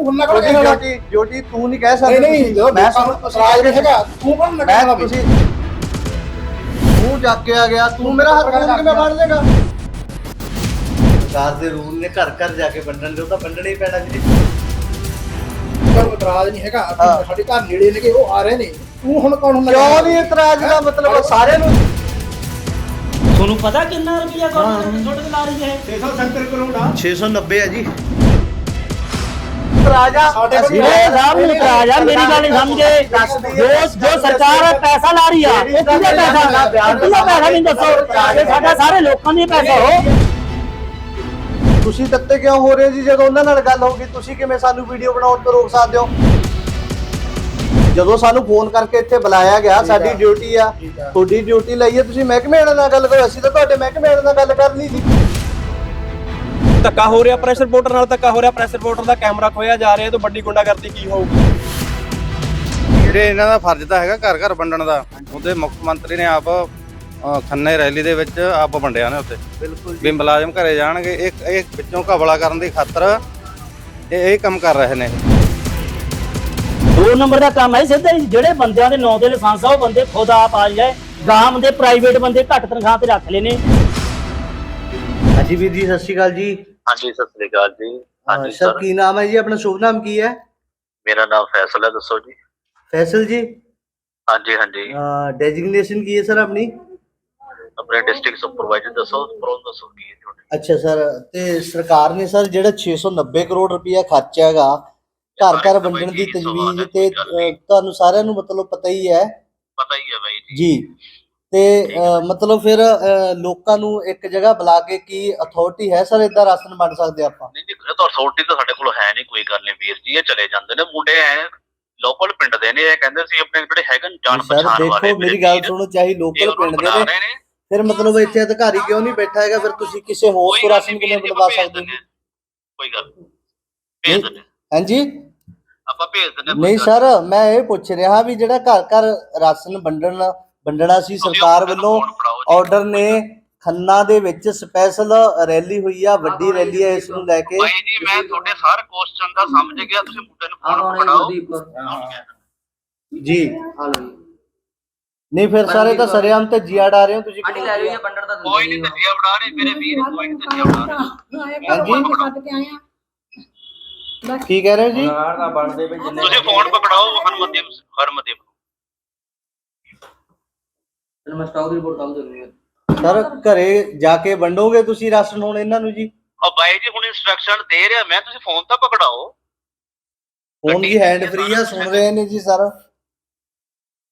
ਤੂੰ ਹੁਣ ਨਾ ਕਰ ਡਿਊਟੀ ਡਿਊਟੀ ਡਿਊਟੀ ਤੂੰ ਨਹੀਂ ਕਹਿ ਸਕਦਾ। ਨਹੀਂ ਨਹੀਂ ਜਦੋਂ ਮੈਂ ਮੈਂ ਤੁਹਾਨੂੰ ਸਰਾਜ ਨਹੀਂ ਹੈਗਾ। ਤੂੰ ਕੌਣ ਮੈਂ ਲੱਗਣਾ ਤੁਸੀਂ ਤੂੰ ਚੱਕ ਕੇ ਆ ਗਿਆ ਤੂੰ ਮੇਰਾ ਹੱਥ ਫੋਨ ਕਿਵੇਂ ਫੜ ਲੇਗਾ ਸਰਕਾਰ ਦੇ ਰੂਲ ਨੇ ਘਰ ਘਰ ਜਾ ਕੇ ਵੰਡਣ ਦੇ ਉਹ ਤਾਂ ਵੰਡਣਾ ਹੀ ਪੈਣਾ ਜੀ। ਕੋਈ ਇਤਰਾਜ਼ ਨਹੀਂ ਹੈਗਾ। ਹਾਂ। ਸਾਡੇ ਘਰ ਨੇੜੇ ਨੇਗੇ ਉਹ ਆ ਰਹੇ ਨੇ। ਤੂੰ ਹੁਣ ਕੌਣ ਹੁੰਦਾ? ਕਿਉਂ ਨਹੀਂ ਇਤਰਾਜ਼ ਦਾ ਮਤਲਬ? ਸਾਰਿਆਂ ਨੂੰ ਤੁਹਾਨੂੰ ਪਤਾ ਕਿੰਨਾ ਰੁਪਿਆ ਗਵਰਨਮੈਂਟ ਤੁਹਾਡੇ ਤੇ ਲਾ ਰਹੀ ਹੈ? 670 ਕਰੋੜ ਆ। 690 ਹੈ ਜੀ। ਇਤਰਾਜ਼ ਆ ਸਾਡੇ ਕੋਲ ਅਸੀਂ- ਮੇਰੇ ਸਾਹਿਬ ਨੂੰ ਇਤਰਾਜ਼ ਆ, ਮੇਰੀ ਗੱਲ ਨਹੀਂ ਸਮਝੇ। ਜੋ ਜੋ ਸਰਕਾਰ ਪੈਸਾ ਲਾ ਰਹੀ ਆ ਉਹ ਕਿਹਦਾ ਪੈਸਾ ਕਿਹਦਾ ਪੈਸਾ ਨਹੀਂ ਦੱਸੋ? ਇਹ ਸਾਡਾ ਸਾਰੇ ਲੋਕਾਂ ਦੀ ਪੈਸਾ ਹੋ। ਤੁਸੀਂ ਤੱਤੇ ਕਿਉਂ ਹੋ ਰਹੇ ਹੋ ਜੀ? ਜਦੋਂ ਉਹਨਾਂ ਨਾਲ ਗੱਲ ਹੋਗੀ ਤੁਸੀਂ ਕਿਵੇਂ ਸਾਨੂੰ ਵੀਡੀਓ ਬਣਾਉਣ ਤੋਂ ਰੋਕ ਸਕਦੇ ਹੋ? ਜਦੋਂ ਸਾਨੂੰ ਫੋਨ ਕਰਕੇ ਇੱਥੇ ਬੁਲਾਇਆ ਗਿਆ ਸਾਡੀ ਡਿਊਟੀ ਆ। ਤੁਹਾਡੀ ਡਿਊਟੀ ਲਈ ਹੈ ਤੁਸੀਂ ਮਹਿਕਮੇ ਵਾਲਿਆਂ ਨਾਲ ਗੱਲ ਕਰੋ। ਅਸੀਂ ਤਾਂ ਤੁਹਾਡੇ ਮਹਿਕਮੇ ਨਾਲ ਗੱਲ ਕਰ ਲਈ ਸੀ। ਧੱਕਾ ਹੋ ਰਿਹਾ ਪ੍ਰੈਸ਼ਰ ਰਿਪੋਰਟਰ ਨਾਲ ਧੱਕਾ ਹੋ ਰਿਹਾ ਪ੍ਰੈਸ਼ਰ ਰਿਪੋਰਟਰ ਦਾ ਕੈਮਰਾ ਖੋਇਆ ਜਾ ਰਿਹਾ ਇਹ ਤੋਂ ਵੱਡੀ ਗੁੰਡਾਗਰਦੀ ਕੀ ਹੋਊਗੀ? ਜਿਹੜੇ ਇਹਨਾਂ ਦਾ ਫਰਜ਼ ਤਾਂ ਹੈਗਾ ਘਰ ਘਰ ਵੰਡਣ ਦਾ ਉਹਦੇ ਮੁੱਖ ਮੰਤਰੀ ਨੇ ਆਪ ਅ, ਖੰਨੇ ਰੈਲੀ ਦੇ ਵਿੱਚ ਆਪ ਵੰਡਿਆ ਨੇ ਉੱਤੇ ਬਿਲਕੁਲ ਵੀ ਮੁਲਾਜ਼ਮ ਘਰੇ ਜਾਣਗੇ ਇਹ ਇਹ ਵਿੱਚੋਂ ਘਬਲਾ ਕਰਨ ਦੀ ਖਾਤਰ ਇਹ ਇਹ ਕੰਮ ਕਰ ਰਹੇ ਨੇ ਦੋ ਨੰਬਰ ਦਾ ਕੰਮ ਹੈ ਸਿੱਧਾ ਹੀ ਜਿਹੜੇ ਬੰਦਿਆਂ ਦੇ ਨਾਂ ਦੇ ਲਾਇਸੈਂਸ ਆ ਉਹ ਬੰਦੇ ਖੁਦ ਆਪ ਆ ਜਾਏ ਗਾਮ ਦੇ ਪ੍ਰਾਈਵੇਟ ਬੰਦੇ ਘੱਟ ਤਨਖਾਹ ਤੇ ਰੱਖ ਲੈਨੇ ਹਾਂਜੀ ਵੀਰ ਜੀ ਸਤਿ ਸ਼੍ਰੀ ਅਕਾਲ ਜੀ। ਹਾਂਜੀ ਸਤਿ ਸ੍ਰੀ ਅਕਾਲ ਜੀ। ਹਾਂਜੀ ਸਰ ਕੀ ਨਾਮ ਹੈ ਜੀ? ਆਪਣਾ ਸ਼ੁਭ ਨਾਮ ਕੀ ਹੈ? ਮੇਰਾ ਨਾਮ ਫੈਸਲ ਹੈ ਦੱਸੋ ਜੀ। ਫੈਸਲ ਜੀ? ਹਾਂਜੀ ਹਾਂਜੀ। ਡੈਜ਼ਿਗਨੇਸ਼ਨ ਕੀ ਹੈ ਸਰ ਆਪਣੀ? ਆਪਣੇ ਡਿਸਟ੍ਰਿਕਟ ਸੁਪਰਵਾਈਜ਼ਰ ਦੱਸੋ ਪ੍ਰੋਨ ਦੱਸੋ ਕੀ ਹੈ ਤੁਹਾਡੀ? ਅੱਛਾ ਸਰ ਤੇ ਸਰਕਾਰ ਨੇ ਸਰ ਜਿਹੜਾ 690 ਕਰੋੜ ਰੁਪਇਆ ਖਰਚਿਆ ਹੈਗਾ ਘਰ ਘਰ ਵੰਡਣ ਦੀ ਤਜਵੀਜ਼ ਤੇ ਤੁਹਾਨੂੰ ਸਾਰਿਆਂ ਨੂੰ ਮਤਲਬ ਪਤਾ ਹੀ ਹੈ। ਪਤਾ ਹੀ ਹੈ ਬਾਈ ਜੀ। ਜੀ। ਤੇ ਮਤਲਬ ਫਿਰ ਲੋਕਾਂ ਨੂੰ ਇੱਕ ਜਗ੍ਹਾ ਬੁਲਾ ਕੇ ਕੀ ਅਥਾਰਟੀ ਹੈ ਸਰ ਇਦਾਂ ਰਾਸ਼ਨ ਵੰਡ ਸਕਦੇ ਆਪਾਂ? ਨਹੀਂ ਨਹੀਂ ਇਹ ਤਾਂ ਅਥਾਰਟੀ ਤਾਂ ਸਾਡੇ ਕੋਲ ਹੈ ਨਹੀਂ ਕੋਈ ਗੱਲ ਨਹੀਂ ਵੀਰ ਜੀ ਇਹ ਚਲੇ ਜਾਂਦੇ ਨੇ ਮੁੰਡੇ ਐ ਲੋਕਲ ਪਿੰਡ ਦੇ ਨੇ ਇਹ ਕਹਿੰਦੇ ਸੀ ਆਪਣੇ ਜਿਹੜੇ ਹੈਗੇ ਨੇ ਜਾਣ ਪਛਾਣ ਵਾਲੇ ਦੇਖੋ ਮੇਰੀ ਗੱਲ ਸੁਣੋ ਚਾਹੇ ਲੋਕਲ ਪਿੰਡ ਦੇ ਨੇ ਫਿਰ ਮਤਲਬ ਇੱਥੇ ਅਧਿਕਾਰੀ ਕਿਉਂ ਨਹੀਂ ਬੈਠਾ ਹੈਗਾ? ਫਿਰ ਤੁਸੀਂ ਕਿਸੇ ਹੋਰ ਤੋਂ ਰਾਸ਼ਨ ਕਿਵੇਂ ਜੀ, ਬਣਵਾ ਸਕਦੇ? ਹੋ। ਕੋਈ ਗੱਲ ਨਹੀਂ। ਭੇਜ ਦਿੰਦੇ। ਹਾਂਜੀ? ਆਪਾਂ ਭੇਜ ਦਿੰਦੇ ਨਹੀਂ ਸਰ ਮੈਂ ਇਹ ਪੁੱਛ ਰਿਹਾ ਵੀ ਜਿਹੜਾ ਘਰ ਘਰ ਰਾਸ਼ਨ ਵੰਡਣ ਵੰਡਣਾ ਸੀ ਸਰਕਾਰ ਵੱਲੋਂ। ਆਰਡਰ ਨੇ ਖੰਨਾ ਦੇ ਵਿੱਚ ਸਪੈਸ਼ਲ ਰੈਲੀ ਹੋਈ ਆ ਵੱਡੀ ਰੈਲੀ ਹੈ ਇਸ ਨੂੰ ਲੈ ਕੇ। ਬਾਈ ਜੀ ਮੈਂ ਤੁਹਾਡੇ ਸਾਰੇ ਕੁਐਸਚਨ ਦਾ ਸਮਝ ਗਿਆ ਤੁਸੀਂ ਮੁੰਡੇ ਨੂੰ ਫੋਨ ਫੜਾਓ ਜੀ ਨਹੀਂ ਫਿਰ ਸਾਰੇ ਤਾਂ ਸਰਿਆਮ ਤੇ ਜੀਆ ਡਾ ਰਹੇ ਹੋ ਤੁਸੀਂ ਆਂਟੀ ਲੈ ਰਹੀ ਹੈ ਬੰਡਰ ਦਾ ਕੋਈ ਨਹੀਂ ਤਜੀਆ ਬਣਾ ਰਹੇ ਮੇਰੇ ਵੀਰ ਕੋਈ ਨਹੀਂ ਤਜੀਆ ਬਣਾ ਰਹੇ। ਹਾਂਜੀ ਕੀ ਕਹਿ ਰਹੇ ਹੋ ਜੀ? ਤੁਸੀਂ ਫੋਨ ਪਕੜਾਓ ਹਰਮਨਦੀਪ ਹਰਮਨਦੀਪ ਨੂੰ ਮੈਂ ਸਟਾਕ ਦੀ ਰਿਪੋਰਟ ਕੱਲ ਦੇਣੀ ਹੈ ਸਰ ਘਰੇ ਜਾ ਕੇ ਵੰਡੋਗੇ ਤੁਸੀਂ ਰਾਸ਼ਨ ਹੁਣ ਇਹਨਾਂ ਨੂੰ ਜੀ? ਉਹ ਬਾਈ ਜੀ ਹੁਣ ਇਨਸਟਰਕਸ਼ਨ ਦੇ ਰਿਹਾ ਮੈਂ ਤੁਸੀਂ ਫੋਨ ਤਾਂ ਪਕੜਾਓ। ਫੋਨ ਦੀ ਹੈਂਡ ਫ੍ਰੀ ਆ ਸੁਣ ਰਹੇ ਨੇ ਜੀ ਸਰ।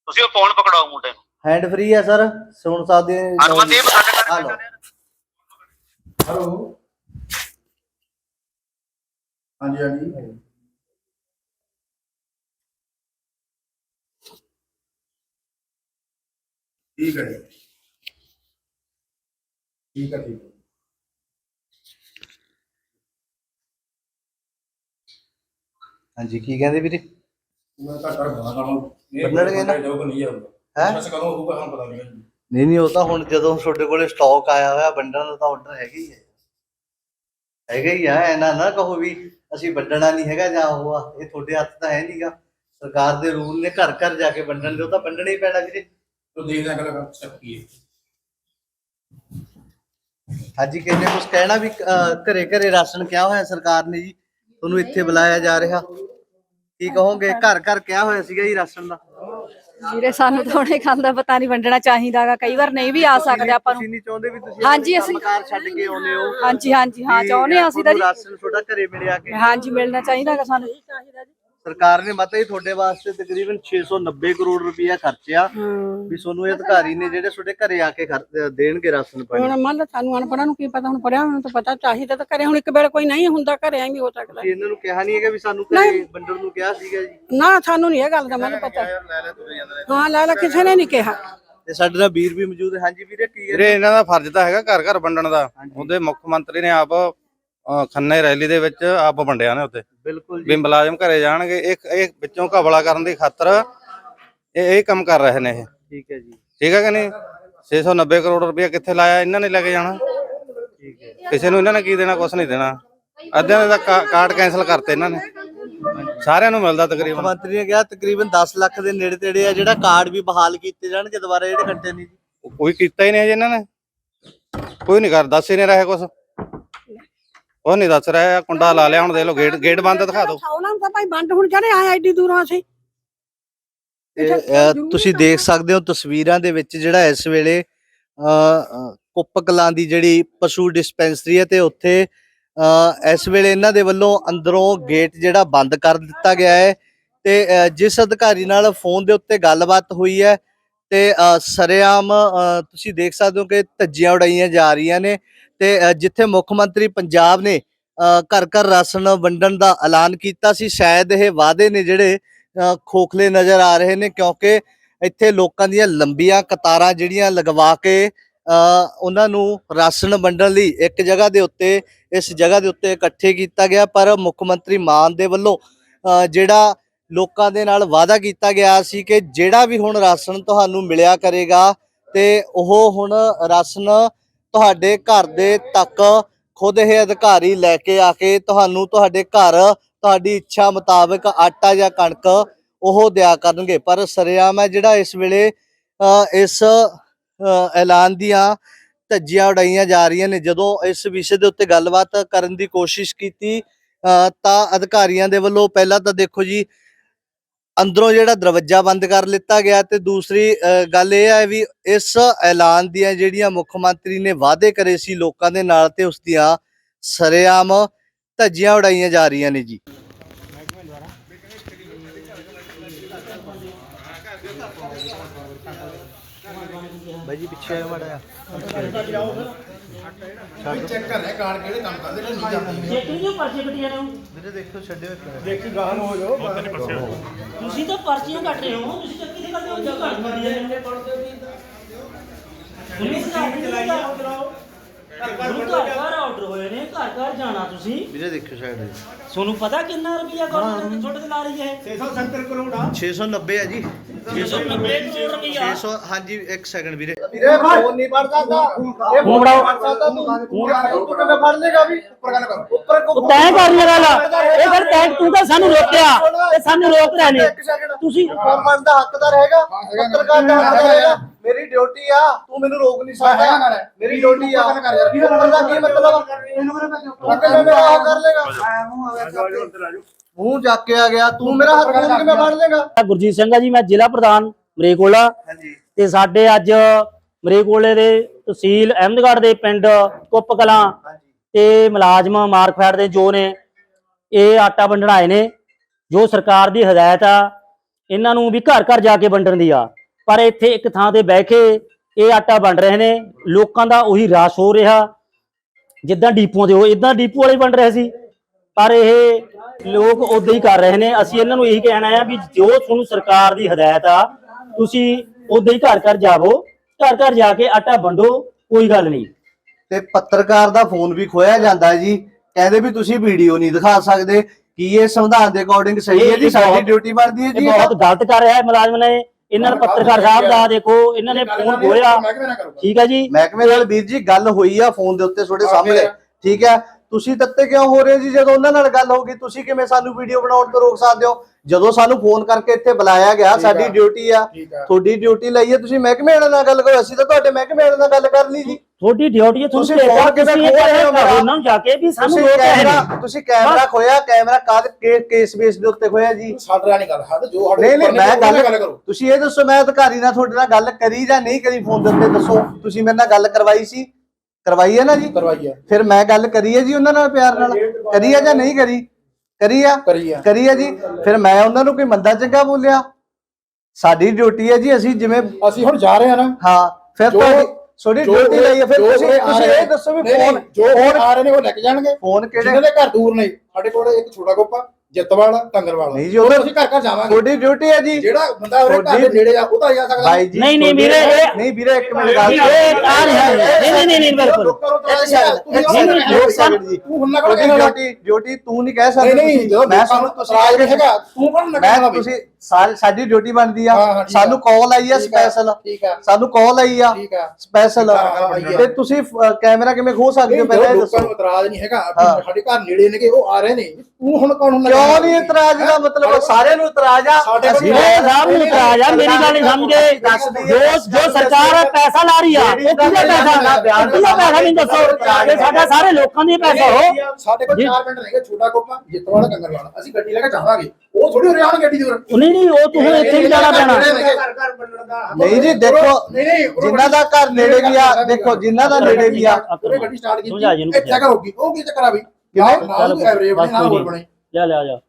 ਤੁਸੀਂ ਉਹ ਫੋਨ ਪਕੜਾਓ ਮੁੰਡੇ ਨੂੰ। ਹੈਂਡ ਫ੍ਰੀ ਆ ਸਰ ਸੁਣ ਸਕਦੇ ਨੇ ਹਰਮਨਦੀਪ ਸਾਡੇ ਆ ਲਓ। ਹੈਲੋ ਹਾਂਜੀ ਹਾਂਜੀ। ਠੀਕ ਹੈ ਜੀ। ਠੀਕ ਹੈ ਠੀਕ ਹਾਂਜੀ ਕੀ ਕਹਿੰਦੇ ਵੀਰੇ? ਮੈਂ ਤਾਂ ਕਰ ਬਣਾ ਲਾਂਗਾ ਬੰਨਣਗੇ ਨਾ? ਜਾਊਗਾ ਨਹੀਂ ਜਾਊਗਾ ਹੈਂ? ਬਸ ਕਦੋਂ ਹੋਊਗਾ ਸਾਨੂੰ ਪਤਾ ਨਹੀਂ ਨਹੀਂ ਨਹੀਂ ਉਹ ਤਾਂ ਹੁਣ ਜਦੋਂ ਤੁਹਾਡੇ ਕੋਲੇ ਸਟਾਕ ਆਇਆ ਹੋਇਆ ਵੰਡਣ ਦਾ ਤਾਂ ਆਰਡਰ ਹੈਗਾ ਹੀ ਹੈ। ਹੈਗਾ ਹੀ ਆ ਇਹਨਾਂ ਨਾ ਕਹੋ ਵੀ ਅਸੀਂ ਵੰਡਣਾ ਨਹੀਂ ਹੈਗਾ ਜਾਂ ਉਹ ਆ ਇਹ ਤੁਹਾਡੇ ਹੱਥ ਤਾਂ ਹੈ ਨਹੀਂਗਾ ਸਰਕਾਰ ਦੇ ਰੂਲ ਨੇ ਘਰ ਘਰ ਜਾ ਕੇ ਵੰਡਣ ਦੇ ਉਹ ਤਾਂ ਵੰਡਣਾ ਹੀ ਪੈਣਾ ਵੀਰੇ। ਤੋ ਦੇਖਦੇ ਹਾਂ ਅਗਲਾ ਸਟੈਪ ਕੀ ਹੈ। ਹਾਂਜੀ ਕਹਿੰਦੇ ਕੁਝ ਕਹਿਣਾ ਵੀ ਘਰੇ ਘਰੇ ਰਾਸ਼ਨ ਕਿਹਾ ਹੋਇਆ ਸਰਕਾਰ ਨੇ ਜੀ? ਤੁਹਾਨੂੰ ਇੱਥੇ ਬੁਲਾਇਆ ਜਾ ਰਿਹਾ। ਕੀ ਕਹੋਗੇ? ਘਰ ਘਰ ਕਿਹਾ ਹੋਇਆ ਸੀਗਾ ਜੀ ਰਾਸ਼ਨ ਦਾ? ਵੀਰੇ ਸਾਨੂੰ ਤਾਂ ਉਹਨੇ ਗੱਲ ਦਾ ਪਤਾ ਨਹੀਂ ਵੰਡਣਾ ਚਾਹੀਦਾਗਾ ਕਈ ਵਾਰ ਨਹੀਂ ਵੀ ਆ ਸਕਦੇ ਆਪਾਂ ਨੂੰ। ਤੁਸੀਂ ਨਹੀਂ ਚਾਹੁੰਦੇ ਵੀ ਤੁਸੀਂ ਹਾਂਜੀ, ਅਸੀਂ- ਕੰਮਕਾਰ ਛੱਡ ਕੇ ਆਉਂਦੇ ਹੋ। ਹਾਂਜੀ ਹਾਂਜੀ ਹਾਂ ਚਾਹੁੰਦੇ ਹਾਂ ਅਸੀਂ ਤਾਂ ਜੀ। ਰਾਸ਼ਨ ਤੁਹਾਡਾ ਘਰੇ ਮਿਲਿਆ ਕੇ ਹਾਂਜੀ ਮਿਲਣਾ ਚਾਹੀਦਾਗਾ ਸਾਨੂੰ। ਸਰਕਾਰ ਨੇ ਮਤਾ ਹੀ ਤੁਹਾਡੇ ਵਾਸਤੇ ਤਕਰੀਬਨ 690 ਕਰੋੜ ਰੁਪਇਆ ਖਰਚਿਆ। ਵੀ ਤੁਹਾਨੂੰ ਇਹ ਅਧਿਕਾਰੀ ਨੇ ਜਿਹੜੇ ਤੁਹਾਡੇ ਘਰੇ ਆ ਕੇ ਖਰ- ਦੇਣਗੇ ਰਾਸ਼ਨ ਪਾਣੀ। ਹੁਣ ਮੰਨ ਲਾ ਸਾਨੂੰ ਅਨਪੜ੍ਹਾਂ ਨੂੰ ਕੀ ਪਤਾ ਹੁਣ ਪੜਿਆ ਨੂੰ ਤਾਂ ਪਤਾ ਚਾਹੀਦਾ ਤਾਂ ਕਰੇ ਹੁਣ ਇੱਕ ਵੇਲੇ ਕੋਈ ਨਹੀਂ ਹੁੰਦਾ ਘਰੇ ਐਵੇਂ ਹੋ ਸਕਦਾ। ਤੁਸੀਂ ਇਹਨਾਂ ਨੂੰ ਕਿਹਾ ਨਹੀਂ ਹੈਗਾ ਵੀ ਸਾਨੂੰ ਘਰੇ ਵੰਡਣ ਨੂੰ ਕਿਹਾ ਸੀਗਾ ਜੀ? ਨਾ ਸਾਨੂੰ ਨਹੀਂ ਇਹ ਗੱਲ ਦਾ ਮੈਨੂੰ ਪਤਾ। ਹਾਂ ਲੈ ਲੈ ਕਿਸੇ ਨੇ ਨਹੀਂ ਕਿਹਾ। ਤੇ ਸਾਡੇ ਨਾਲ ਵੀਰ ਵੀ ਮੌਜੂਦ ਹੈ। ਹਾਂਜੀ ਵੀਰੇ ਕੀ ਹੈ? ਇਹਨਾਂ ਦਾ ਫਰਜ਼ ਤਾਂ ਹੈਗਾ ਘਰ ਘਰ ਵੰਡਣ ਦਾ। ਉਹਦੇ ਮੁੱਖ ਮੰਤਰੀ ਨੇ ਆਪ ਖੰਨੇ ਰੈਲੀ ਦੇ ਵਿੱਚ ਆਪ ਵੰਡਿਆ ਨੇ ਉੱਤੇ ਬਿਲਕੁਲ ਵੀ ਮੁਲਾਜ਼ਮ ਘਰੇ ਜਾਣਗੇ ਇਹ ਇਹ ਵਿੱਚੋਂ ਘਬਲਾ ਕਰਨ ਦੀ ਖਾਤਰ ਇਹ ਇਹ ਕੰਮ ਕਰ ਰਹੇ ਨੇ ਇਹ। ਠੀਕ ਹੈ ਜੀ। ਠੀਕ ਹੈ ਕਿ ਨਹੀਂ? 690 ਕਰੋੜ ਰੁਪਇਆ ਕਿੱਥੇ ਲਾਇਆ? ਇਹਨਾਂ ਨੇ ਲੈ ਕੇ ਜਾਣਾ। ਠੀਕ ਹੈ। ਕਿਸੇ ਨੂੰ ਇਹਨਾਂ ਨੇ ਕੀ ਦੇਣਾ? ਕੁਛ ਨਹੀਂ ਦੇਣਾ। ਅੱਧਿਆਂ ਤਾਂ ਕਾ- ਕਾਰਡ ਕੈਨਸਲ ਕਰਤੇ ਇਹਨਾਂ ਨੇ। ਸਾਰਿਆਂ ਨੂੰ ਮਿਲਦਾ ਤਕਰੀਬਨ। ਮੰਤਰੀ ਨੇ ਕਿਹਾ ਤਕਰੀਬਨ 10 ਲੱਖ ਦੇ ਨੇੜੇ ਤੇੜੇ ਆ ਜਿਹੜਾ ਕਾਰਡ ਵੀ ਬਹਾਲ ਕੀਤੇ ਜਾਣਗੇ ਦੁਬਾਰਾ ਜਿਹੜੇ ਕੱਟੇ ਨਹੀਂ ਜੀ। ਕੋਈ ਕੀਤਾ ਹੀ ਨਹੀਂ ਹਜੇ ਇਹਨਾਂ ਨੇ। ਕੋਈ ਨਹੀਂ ਕਰ ਦੱਸ ਹੀ ਨਹੀਂ ਰਿਹਾ ਕੁਛ। ਉਹ ਨਹੀਂ ਦੱਸ ਰਿਹਾ ਕੁੰਡਾ ਲਾ ਲਿਆ ਹੁਣ ਦੇਖ ਲਓ ਗੇਟ ਗੇਟ ਬੰਦ ਦਿਖਾ ਦਿਓ। ਉਹਨਾਂ ਨੂੰ ਤਾਂ ਭਾਈ ਬੰਦ ਹੁਣ ਜਿਹੜੇ ਆਏ ਐਡੀ ਦੂਰੋਂ ਅਸੀਂ? ਤੇ ਅਹ, ਤੁਸੀਂ ਦੇਖ ਸਕਦੇ ਹੋ ਤਸਵੀਰਾਂ ਦੇ ਵਿੱਚ ਜਿਹੜਾ ਇਸ ਵੇਲੇ ਕੁੱਪ ਕਲਾਂ ਦੀ ਜਿਹੜੀ ਪਸ਼ੂ ਡਿਸਪੈਂਸਰੀ ਹੈ ਤੇ ਉੱਥੇ ਇਸ ਵੇਲੇ ਇਹਨਾਂ ਦੇ ਵੱਲੋਂ ਅੰਦਰੋਂ ਗੇਟ ਜਿਹੜਾ ਬੰਦ ਕਰ ਦਿੱਤਾ ਗਿਆ ਹੈ ਤੇ ਜਿਸ ਅਧਿਕਾਰੀ ਨਾਲ ਫੋਨ ਦੇ ਉੱਤੇ ਗੱਲਬਾਤ ਹੋਈ ਹੈ ਤੇ ਸਰੇਆਮ ਅਹ, ਤੁਸੀਂ ਦੇਖ ਸਕਦੇ ਹੋ ਕਿ ਧੱਜੀਆਂ ਉਡਾਈਆਂ ਜਾ ਰਹੀਆਂ ਨੇ। ਤੇ ਜਿੱਥੇ ਮੁੱਖ ਮੰਤਰੀ ਪੰਜਾਬ ਨੇ ਘਰ ਘਰ ਰਾਸ਼ਨ ਵੰਡਣ ਦਾ ਐਲਾਨ ਕੀਤਾ ਸੀ, ਸ਼ਾਇਦ ਇਹ ਵਾਅਦੇ ਨੇ ਜਿਹੜੇ ਖੋਖਲੇ ਨਜ਼ਰ ਆ ਰਹੇ ਨੇ, ਕਿਉਂਕਿ ਇੱਥੇ ਲੋਕਾਂ ਦੀਆਂ ਲੰਬੀਆਂ ਕਤਾਰਾਂ ਜਿਹੜੀਆਂ ਲਗਵਾ ਕੇ ਉਹਨਾਂ ਨੂੰ ਰਾਸ਼ਨ ਵੰਡਣ ਲਈ ਇੱਕ ਜਗ੍ਹਾ ਦੇ ਉੱਤੇ, ਇਸ ਜਗ੍ਹਾ ਦੇ ਉੱਤੇ ਇਕੱਠੇ ਕੀਤਾ ਗਿਆ, ਪਰ ਮੁੱਖ ਮੰਤਰੀ ਮਾਨ ਦੇ ਵੱਲੋਂ ਜਿਹੜਾ ਲੋਕਾਂ ਦੇ ਨਾਲ ਵਾਅਦਾ ਕੀਤਾ ਗਿਆ ਸੀ ਕਿ ਜਿਹੜਾ ਵੀ ਹੁਣ ਰਾਸ਼ਨ ਤੁਹਾਨੂੰ ਮਿਲਿਆ ਕਰੇਗਾ, ਤੇ ਉਹ ਹੁਣ ਰਾਸ਼ਨ ਤੁਹਾਡੇ ਘਰ ਦੇ ਤੱਕ ਖੁਦ ਇਹ ਅਧਿਕਾਰੀ ਲੈ ਕੇ ਆ ਕੇ ਤੁਹਾਨੂੰ ਤੁਹਾਡੇ ਘਰ ਤੁਹਾਡੀ ਇੱਛਾ ਮੁਤਾਬਕ ਆਟਾ ਜਾਂ ਕਣਕ ਉਹ ਦਿਆ ਕਰਨਗੇ। ਪਰ ਸਰੇਆਮ ਹੈ ਜਿਹੜਾ ਇਸ ਵੇਲੇ ਅ, ਇਸ ਐਲਾਨ ਦੀਆਂ ਧੱਜੀਆਂ ਉਡਾਈਆਂ ਜਾ ਰਹੀਆਂ ਨੇ। ਜਦੋਂ ਇਸ ਵਿਸ਼ੇ ਦੇ ਉੱਤੇ ਗੱਲਬਾਤ ਕਰਨ ਦੀ ਕੋਸ਼ਿਸ਼ ਕੀਤੀ ਅ, ਤਾਂ ਅਧਿਕਾਰੀਆਂ ਦੇ ਵੱਲੋਂ ਪਹਿਲਾਂ ਤਾਂ ਦੇਖੋ ਜੀ ਅੰਦਰੋਂ ਜਿਹੜਾ ਦਰਵਾਜ਼ਾ ਬੰਦ ਕਰ ਲਿੱਤਾ ਗਿਆ ਤੇ ਦੂਸਰੀ ਗੱਲ ਇਹ ਹੈ ਵੀ ਇਸ ਐਲਾਨ ਦੀਆਂ ਜਿਹੜੀਆਂ ਮੁੱਖ ਮੰਤਰੀ ਨੇ ਵਾਅਦੇ ਕਰੇ ਸੀ ਲੋਕਾਂ ਦੇ ਨਾਲ ਤੇ ਉਸ ਦੀਆਂ ਸਰੇਆਮ ਧੱਜੀਆਂ ਉਡਾਈਆਂ ਜਾ ਰਹੀਆਂ ਨੇ ਜੀ। ਬਾਈ ਪਿੱਛੇ ਆਇਆ ਮਾੜਾ ਚੈੱਕ ਕਰ ਰਿਹਾ ਕਾਰਡ ਕਿਹੜੇ ਕੰਮ ਕਰਦੇ ਨੇ ਨਹੀਂ ਜਾਂਦੇ ਕਿਹੜੀਆਂ ਪਰਚੀਆਂ ਕੱਟੀਆਂ ਨੇ ਵੀਰੇ ਦੇਖੋ ਛੱਡਿਓ ਇੱਕ ਮਿੰਟ। ਦੇਖੀ ਗਾਹ ਨੂੰ ਹੋ ਜਾਓ। ਤੁਸੀਂ ਤਾਂ ਪਰਚੀਆਂ ਕੱਟ ਰਹੇ ਹੋ ਤੁਸੀਂ ਚੱਕੀ ਦੇ ਕੱਟਦੇ ਹੋ ਤੁਸੀਂ ਘਰ ਕੱਟਦੇ ਨੇ ਪੁਲਿਸ ਦਾ ਚਲਾਓ ਘਰ ਘਰ ਆਰਡਰ ਹੋਏ ਨੇ ਘਰ ਘਰ ਜਾਣਾ ਤੁਸੀਂ। ਵੀਰੇ ਦੇਖੋ ਸਾਈਡ ਤੇ। ਤੁਹਾਨੂੰ ਪਤਾ ਕਿੰਨਾ ਰੁਪਿਆ ਗਵਰਨਮੈਂਟ ਤੁਹਾਡੇ ਤੇ ਲਾ ਰਹੀ ਹੈ। 690 ਹੈ ਜੀ 690 ਕਰੋੜ ਰੁਪਿਆ 600 ਹਾਂਜੀ ਇੱਕ ਸੈਕਿੰਡ ਵੀਰੇ। ਵੀਰੇ ਫੋਨ ਨਹੀਂ ਫੜ ਸਕਦਾ। ਇਹ ਫੋਨ ਫੜਾਓ। ਫੜ ਸਕਦਾ ਤੂੰ। ਤੂੰ ਕਿਵੇਂ ਫੜ ਲੇਗਾ ਵੀ। ਉੱਪਰ ਗੱਲ ਕਰ। ਉੱਪਰ ਉਹ ਤੈਂ ਕਰਨੀ ਗੱਲ ਇਹ ਫਿਰ ਤੈਂ ਤੂੰ ਤਾਂ ਸਾਨੂੰ ਰੋਕਿਆ। ਤੇ ਸਾਨੂੰ ਰੋਕ ਰਹੇ ਨੇ ਤੁਸੀਂ ਫੋਨ ਕਰਨ ਦਾ ਹੱਕਦਾਰ ਹੈਗਾ। ਪੱਤਰਕਾਰ ਦਾ ਹੱਕਦਾਰ ਹੈਗਾ। ਮੇਰੀ ਡਿਊਟੀ ਆ। ਤੂੰ ਮੈਨੂੰ ਰੋਕ ਨਹੀਂ ਸਕਦਾ। ਹੈ। ਮੇਰੀ ਡਿਊਟੀ ਆ। ਉੱਪਰ ਗੱਲ ਕਰ ਯਾਰ। ਉੱਪਰ ਦਾ ਕੀ ਮਤਲਬ? ਮੇਰਾ ਆਹ ਕਰ ਲੇਗਾ। ਮੂੰਹ ਚੱਕ ਕੇ ਆ ਗਿਆ ਤੂੰ ਮੇਰਾ ਹੱਥ ਖੋਲ ਕੇ ਮੈਂ ਫੜ ਲੇਗਾ ਗੁਰਜੀਤ ਸਿੰਘ ਆ ਜੀ ਮੈਂ ਜ਼ਿਲ੍ਹਾ ਪ੍ਰਧਾਨ ਮਰੇਕੋਲਾ। ਹਾਂਜੀ। ਤੇ ਸਾਡੇ ਅੱਜ ਮਰੇਕੋਲੇ ਦੇ ਤਹਿਸੀਲ ਅਹਿਮਦਗੜ੍ਹ ਦੇ ਪਿੰਡ ਕੁੱਪ ਕਲਾਂ ਤੇ ਮੁਲਾਜ਼ਮ ਮਾਰਕਫੈਟ ਦੇ ਜੋ ਨੇ ਇਹ ਆਟਾ ਵੰਡਣ ਆਏ ਨੇ। ਜੋ ਸਰਕਾਰ ਦੀ ਹਦਾਇਤ ਆ ਇਹਨਾਂ ਨੂੰ ਵੀ ਘਰ ਘਰ ਜਾ ਕੇ ਵੰਡਣ ਦੀ ਆ। ਪਰ ਇੱਥੇ ਇੱਕ ਥਾਂ ਤੇ ਬਹਿ ਕੇ ਇਹ ਆਟਾ ਵੰਡ ਰਹੇ ਨੇ। ਲੋਕਾਂ ਦਾ ਉਹੀ ਰਾਸ਼ ਹੋ ਰਿਹਾ। ਜਿੱਦਾਂ ਡੀਪੂਆਂ ਦੇ ਉਹ ਇਦਾਂ ਡੀਪੂ ਵਾਲੇ ਵੰਡ ਰਹੇ ਸੀ। ਪਰ ਇਹ ਲੋਕ ਉਦਾਂ ਹੀ ਕਰ ਰਹੇ ਨੇ। ਅਸੀਂ ਇਹਨਾਂ ਨੂੰ ਇਹੀ ਕਹਿਣਾ ਹੈ ਵੀ ਜੋ ਤੁਹਾਨੂੰ ਸਰਕਾਰ ਦੀ ਹਦਾਇਤ ਆ ਤੁਸੀਂ ਉਦਾਂ ਹੀ ਘਰ ਘਰ ਜਾਵੋ ਘਰ ਘਰ ਜਾ ਕੇ ਆਟਾ ਵੰਡੋ ਕੋਈ ਗੱਲ ਨਹੀਂ। ਤੇ ਪੱਤਰਕਾਰ ਦਾ ਫੋਨ ਵੀ ਖੋਇਆ ਜਾਂਦਾ ਜੀ ਕਹਿੰਦੇ ਵੀ ਤੁਸੀਂ ਵੀਡੀਓ ਨਹੀਂ ਦਿਖਾ ਸਕਦੇ ਕੀ ਇਹ ਸੰਵਿਧਾਨ ਦੇ ਅਕੋਰਡਿੰਗ ਸਹੀ ਹੈ ਇਹ- ਜੀ ਇਹ ਸਾਡੀ ਡਿਊਟੀ ਬਣਦੀ ਹੈ ਇਹ ਜੀ ਬਹੁਤ ਗਲਤ ਕਰ ਰਿਹਾ ਹੈ ਮੁਲਾਜ਼ਮ ਨੇ। ਇਹਨਾਂ ਨੇ ਪੱਤਰਕਾਰ ਸਾਹਿਬ ਦਾ ਦੇਖੋ ਇਹਨਾਂ ਨੇ ਫੋਨ ਖੋਇਆ ਠੀਕ ਹੈ ਜੀ। ਮਹਿਕਮੇ ਨਾਲ ਵੀਰ ਜੀ ਗੱਲ ਹੋਈ ਆ ਫੋਨ ਦੇ ਉੱਤੇ ਤੁਹਾਡੇ ਸਾਹਮਣੇ। ਠੀਕ ਹੈ। ਤੁਸੀਂ ਤੱਤੇ ਕਿਉਂ ਹੋ ਰਹੇ ਜੀ? ਜਦੋਂ ਉਹਨਾਂ ਨਾਲ ਗੱਲ ਹੋਗੀ ਤੁਸੀਂ ਕਿਵੇਂ ਸਾਨੂੰ ਵੀਡੀਓ ਬਣਾਉਣ ਤੋਂ ਰੋਕ ਸਕਦੇ ਹੋ? ਜਦੋਂ ਸਾਨੂੰ ਫੋਨ ਕਰਕੇ ਇੱਥੇ ਬੁਲਾਇਆ ਗਿਆ ਸਾਡੀ। ਡਿਊਟੀ ਆ ਤੁਹਾਡੀ ਡਿਊਟੀ ਲਈ ਹੈ ਤੁਸੀਂ ਮਹਿਕਮੇ ਵਾਲਿਆਂ ਨਾਲ ਗੱਲ ਕਰੋ ਅਸੀਂ ਤਾਂ ਤੁਹਾਡੇ ਮਹਿਕਮੇ ਵਾਲਿਆਂ ਨਾਲ ਗੱਲ ਕਰ ਲਈ ਜੀ। ਤੁਹਾਡੀ ਡਿਊਟੀ ਹੈ ਤੁਸੀਂ ਫੋਨ ਕਿਵੇਂ? ਉਹਨਾਂ ਨੂੰ ਜਾ ਕੇ ਵੀ ਸਾਨੂੰ ਰੋਕ ਰਹੇ ਤੁਸੀਂ ਕੈਮਰਾ ਖੋਇਆ ਕੈਮਰਾ ਕਾਦ ਕੇਸ ਬੇਸ ਦੇ ਉੱਤੇ ਖੋਇਆ ਜੀ? ਸਾਡਾ ਨਹੀਂ ਗੱਲ ਹੱਦ ਜੋ ਸਾਡੇ ਨਹੀਂ ਮੈਂ ਗੱਲ ਕਰੋ। ਤੁਸੀਂ ਇਹ ਦੱਸੋ ਮੈਂ ਅਧਿਕਾਰੀ ਨਾਲ ਤੁਹਾਡੇ ਨਾਲ ਗੱਲ ਕਰੀ ਜਾਂ ਨਹੀਂ ਕਰੀ ਫੋਨ ਦੇ ਉੱਤੇ ਦੱਸੋ। ਤੁਸੀਂ ਮੇਰੇ ਨਾਲ ਗੱਲ ਕਰਵਾਈ ਸੀ? ਕਰਵਾਈ ਹੈ ਨਾ ਜੀ? ਕਰਵਾਈ ਆ ਫਿਰ ਮੈਂ ਗੱਲ ਕਰੀ ਹੈ ਜੀ ਉਹਨਾਂ ਨਾਲ ਪਿਆਰ ਨਾਲ? ਕਰੀ ਹੈ ਜਾਂ ਨਹੀਂ ਕਰੀ? ਕਰੀ ਆ? ਕਰੀ ਆ ਕਰੀ ਹੈ ਜੀ। ਫਿਰ ਮੈਂ ਉਹਨਾਂ ਨੂੰ ਕੋਈ ਮੰਦਾ ਚੰਗਾ ਬੋਲਿਆ? ਸਾਡੀ ਡਿਊਟੀ ਹੈ ਜੀ ਅਸੀਂ ਜਿਵੇਂ ਅਸੀਂ ਹੁਣ ਜਾ ਰਹੇ ਆ ਨਾ। ਹਾਂ ਫਿਰ ਤੁਹਾਡੀ ਜੋ ਡਿਊਟੀ ਲਈ ਹੈ ਫਿਰ ਤੁਸੀਂ ਇਹ ਦੱਸੋ ਵੀ ਫੋਨ ਜੋ ਹੁਣ ਆ ਰਹੇ ਨੇ ਉਹ ਲੈ ਕੇ ਜਾਣਗੇ। ਫੋਨ ਕਿਹੜੇ ਜਿਹਨਾਂ ਦੇ ਘਰ ਦੂਰ ਨੇ। ਸਾਡੇ ਕੋਲ ਇੱਕ ਛੋਟਾ ਗੋਪਾ। ਜਿੱਤਵਾਲ ਟੰਗਰਵਾਲ ਨਹੀਂ ਜੀ, ਉਹ ਅਸੀਂ ਘਰ ਘਰ ਜਾਵਾਂਗੇ। ਤੁਹਾਡੀ ਡਿਊਟੀ ਹੈ ਜੀ। ਜਿਹੜਾ ਬੰਦਾ ਉਹਦੇ ਘਰ ਦੇ ਨੇੜੇ ਆ ਉਹ ਤਾਂ ਜਾ ਸਕਦਾ। ਭਾਈ ਜੀ ਨਹੀਂ, ਨਹੀਂ ਵੀਰੇ, ਇਹ- ਨਹੀਂ ਵੀਰੇ ਇੱਕ ਮਿੰਟ ਗੱਲ ਇਹ ਆ ਰਿਹਾ ਹੈ। ਨਹੀਂ, ਨਹੀਂ, ਨਹੀਂ, ਨਹੀਂ, ਬਿਲਕੁਲ। ਲੋਕਾਂ ਨੂੰ ਤਾਂ ਇੱਕ ਸੈਕਿੰਡ, ਤੁਸੀਂ ਉਹ ਨਹੀਂ ਸੈਕਿੰਡ ਜੀ। ਤੂੰ ਹੁਣ ਨਾ ਕਰੋ ਤੁਹਾਡੀ ਕਿਸੇ ਨਾਲ। ਡਿਊਟੀ ਡਿਊਟੀ ਤੂੰ ਨਹੀਂ ਕਹਿ ਸਕਦਾ ਨਹੀਂ ਨਹੀਂ। ਜਦੋਂ ਮੈਂ ਮੈਂ ਸਾਨੂੰ ਤੁਸੀਂ ਰਾਜ ਨਹੀਂ ਹੈਗਾ ਤੂੰ ਕੋਣ ਮੈਂ ਲੱਗਣਾ ਤੁਸੀਂ ਸਾਰੀ ਸਾਡੀ ਡਿਊਟੀ ਬਣਦੀ ਆ। ਹਾਂ, ਹਾਂ, ਠੀਕ ਆ। ਸਾਨੂੰ ਕਾਲ ਆਈ ਆ ਸਪੈਸ਼ਲ ਠੀਕ ਆ। ਸਾਨੂੰ ਕਾਲ ਆਈ ਆ ਠੀਕ ਆ। ਸਪੈਸ਼ਲ ਹਾਂ, ਹਾਂ, ਆਈ ਆ। ਤੇ ਤੁਸੀਂ ਅ, ਕੈਮਰਾ ਕਿਵੇਂ ਖੋ ਸਕਦੇ ਹੋ? ਪਹਿਲਾਂ ਇਹ ਲੋਕਾਂ ਨੂੰ ਦੱਸੋ ਇਤਰਾਜ਼ ਨਹੀਂ ਹੈਗਾ। ਹਾਂ। ਸਾਡੇ ਘਰ ਨੇੜੇ ਨੇਗੇ ਉਹ ਆ ਰਹੇ ਨੇ। ਤੂੰ ਹੁਣ ਕੌਣ ਹੁੰਦਾ? ਕਿਉਂ ਨਹੀਂ ਇਤਰਾਜ਼ ਦਾ ਮਤਲਬ? ਸਾਰਿਆਂ ਨੂੰ ਇਤਰਾਜ਼ ਆ। ਸਾਡੇ ਸਾਹਿਬ ਨੂੰ ਇਤਰਾਜ਼ ਆ। ਮੇਰੀ ਗੱਲ ਨਹੀਂ ਸਮਝੇ। ਜੋ ਜੋ ਸਰਕਾਰ ਪੈਸਾ ਲਾ ਰਹੀ ਆ ਉਹ ਕਿਹਦਾ ਪੈਸਾ? ਕਿਹਦਾ ਪੈਸਾ? ਨਹੀਂ ਦੱਸੋ। ਇਹ ਸਾਡਾ ਸਾਰੇ ਲੋਕਾਂ ਦੀ ਪੈਸਾ ਹੋ ਸਾਡੇ ਕੋਲ ਜੀ। ਚਾਰ ਪਿੰਡ ਰਹਿ ਗਏ ਛੋਟਾ ਕੋਪਾ ਜਿੱਤ ਵਾਲਾ ਕੰਗਰ ਵਾਲਾ। ਅਸੀਂ ਗੱਡੀ ਲੈ ਕੇ ਜਾਵਾਂਗੇ। ਉਹ ਥੋੜੀ ਉਰੇ ਆਉਣ ਗੱਡੀ ਦੂਰ ਨਹੀਂ ਨਹੀਂ ਉਹ ਤੁਸੀਂ ਇੱਥੇ ਵੀ ਜਾਣਾ ਪੈਣਾ। ਨਹੀਂ ਜੀ ਦੇਖੋ ਨਹੀਂ ਨਹੀਂ ਜਿਨ੍ਹਾਂ ਦਾ ਘਰ ਨੇੜੇ ਵੀ ਆ ਦੇਖੋ ਜਿਨ੍ਹਾਂ ਦਾ ਨੇੜੇ ਵੀ ਆ। ਗੱਡੀ ਸਟਾਰਟ ਕੀਤੀ। ਇੱਥੇ ਕਰੋਗੀ ਉਹ ਕੀ ਚੱਕਰ ਆ ਵੀ? ਨਾਲ ਨਾਲ ਐਵਰੇਜ ਬਣੇ ਨਾਲ ਹੋਰ ਬਣੇ। ਜਾ ਲਿਆ ਜਾ।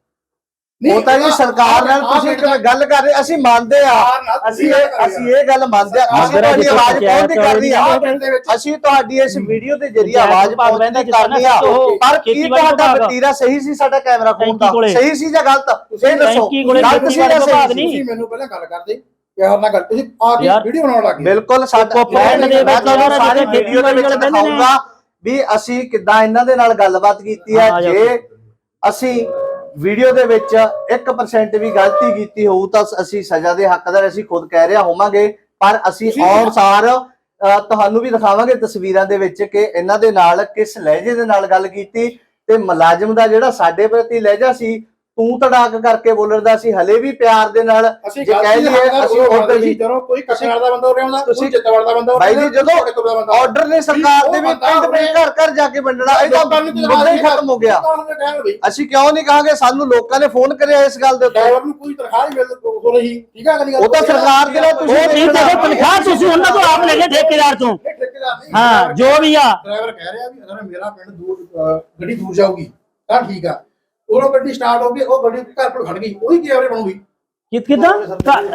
ਉਹ ਤਾਂ ਜੀ ਸਰਕਾਰ ਨਾਲ ਤੁਸੀਂ ਇੱਕ ਗੱਲ ਕਰ ਰਹੇ ਅਸੀਂ ਮੰਨਦੇ ਆ। ਅਸੀਂ ਇਹ- ਅਸੀਂ ਇਹ ਗੱਲ ਮੰਨਦੇ ਆ। ਅਸੀਂ ਤੁਹਾਡੀ ਆਵਾਜ਼ ਪੰਚਾਇਤ ਪਹੁੰਚ ਕਰਨੀ ਆ? ਅਸੀਂ ਤੁਹਾਡੀ ਇਸ ਵੀਡੀਓ ਦੇ ਜਰੀਏ ਆਵਾਜ਼ ਪਹੁੰਚਦੀ ਨਾ ਆ। ਪਰ ਕੀ ਤੁਹਾਡਾ। ਵਤੀਰਾ ਸਹੀ ਸੀ ਸਾਡਾ ਕੈਮਰਾ ਖੋਣ। ਦਾ? ਸਹੀ ਸੀ ਜਾਂ ਗਲਤ? ਇਹ ਦੱਸੋ। ਗਲਤ ਸੀ ਜਾਂ ਸਹੀ ਸੀ? ਮੈਨੂੰ ਪਹਿਲਾਂ ਗੱਲ ਕਰਦੇ। ਪਿਆਰ ਨਾਲ ਗੱਲ ਤੁਸੀਂ ਆ ਕੇ ਵੀਡੀਓ ਬਣਾਉਣ ਲੱਗ ਗਏ। ਬਿਲਕੁਲ ਸਾਡਾ ਪਿੰਡ ਦੇ ਵਿੱਚ ਸਾਰੀ ਵੀਡੀਓ ਦੇ ਵਿੱਚ। ਦਿਖਾਊਂਗਾ ਵੀ ਅਸੀਂ ਕਿੱਦਾਂ ਇਹਨਾਂ ਦੇ ਨਾਲ ਗੱਲਬਾਤ ਕੀਤੀ ਹੈ। ਹਾਂ, ਜੇ ਅਸੀਂ ਵੀਡੀਓ ਦੇ ਵਿੱਚ 1% ਵੀ ਗਲਤੀ ਕੀਤੀ ਹੋਊ ਤਾਂ ਅਸੀਂ ਸਜ਼ਾ ਦੇ ਹੱਕਦਾਰ ਅਸੀਂ ਖੁਦ ਕਹਿ ਰਿਹਾ ਹੋਵਾਂਗੇ ਪਰ ਅਸੀਂ ਆਉਣ ਸਾਰ ਅ, ਤੁਹਾਨੂੰ ਵੀ ਦਿਖਾਵਾਂਗੇ ਤਸਵੀਰਾਂ ਦੇ ਵਿੱਚ ਕਿ ਇਹਨਾਂ ਦੇ ਨਾਲ ਕਿਸ ਲਹਿਜੇ ਦੇ ਨਾਲ ਗੱਲ ਕੀਤੀ ਤੇ ਮੁਲਾਜ਼ਮ ਦਾ ਜਿਹੜਾ ਸਾਡੇ ਪ੍ਰਤੀ ਲਹਿਜਾ ਸੀ ਤੂੰ ਤੜਾਕ ਕਰਕੇ ਬੋਲਦਾ ਸੀ ਹਲੇ ਵੀ ਪਿਆਰ ਦੇ ਨਾਲ ਜੇ ਕਹਿ ਲਈਏ ਅਸੀਂ ਉਧਰ ਜੀ ਜਦੋਂ ਕੋਈ ਕਸ਼ਮੀਰ ਦਾ ਬੰਦਾ ਉਰੇ ਆਉਂਦਾ ਤੁਸੀਂ- ਤੁਸੀਂ ਜਿੱਤਵਾਲ ਦਾ ਬੰਦਾ ਉਰੇ ਬਾਈ ਜੀ, ਜਦੋਂ ਆਰਡਰ ਨੇ ਸਰਕਾਰ ਦੇ ਵੀ ਪਿੰਡ ਪਿੰਡ ਘਰ ਘਰ ਜਾ ਕੇ ਵੰਡਣਾ ਇਹ ਤਾਂ ਮੁੱਦਾ ਹੀ ਖਤਮ ਹੋ ਗਿਆ। ਅਸੀਂ ਕਿਉਂ ਨਹੀਂ ਕਹਾਂਗੇ ਸਾਨੂੰ ਲੋਕਾਂ ਨੇ ਫੋਨ ਕਰਿਆ ਇਸ ਗੱਲ ਦੇ ਉੱਤੇ। ਡਰਾਈਵਰ ਨੂੰ ਕੋਈ ਤਨਖਾਹ ਨਹੀਂ ਮਿਲ ਹੋ ਰਹੀ ਠੀਕ ਆ ਗੱਲ ਉਹ ਤਾਂ ਸਰਕਾਰ ਦੇ ਨਾਲ ਤੁਸੀਂ ਉਹ ਠੀਕ ਹੈ ਤਨਖਾਹ ਤੁਸੀਂ ਉਹਨਾਂ ਤੋਂ ਆਪ ਲੈ ਕੇ ਠੇਕੇਦਾਰ ਤੋਂ। ਹਾਂ ਜੋ ਵੀ ਆ। ਡਰਾਈਵਰ ਕਹਿ ਰਿਹਾ ਵੀ ਅਗਰ ਮੇਰਾ ਪਿੰਡ ਦੂਰ ਗੱਡੀ ਦੂਰ ਜਾਊਗੀ ਤਾਂ ਠੀਕ ਆ। ਉਰੋਂ ਗੱਡੀ ਸਟਾਰਟ ਹੋ ਗਈ ਉਹ ਗੱਡੀ ਘਰ ਕੋਲ ਖੜ ਗਈ ਉਹਦੀ ਕੀ ਐਵਰੇਜ ਬਣੂਗੀ ਕਿ ਕਿਦਾਂ?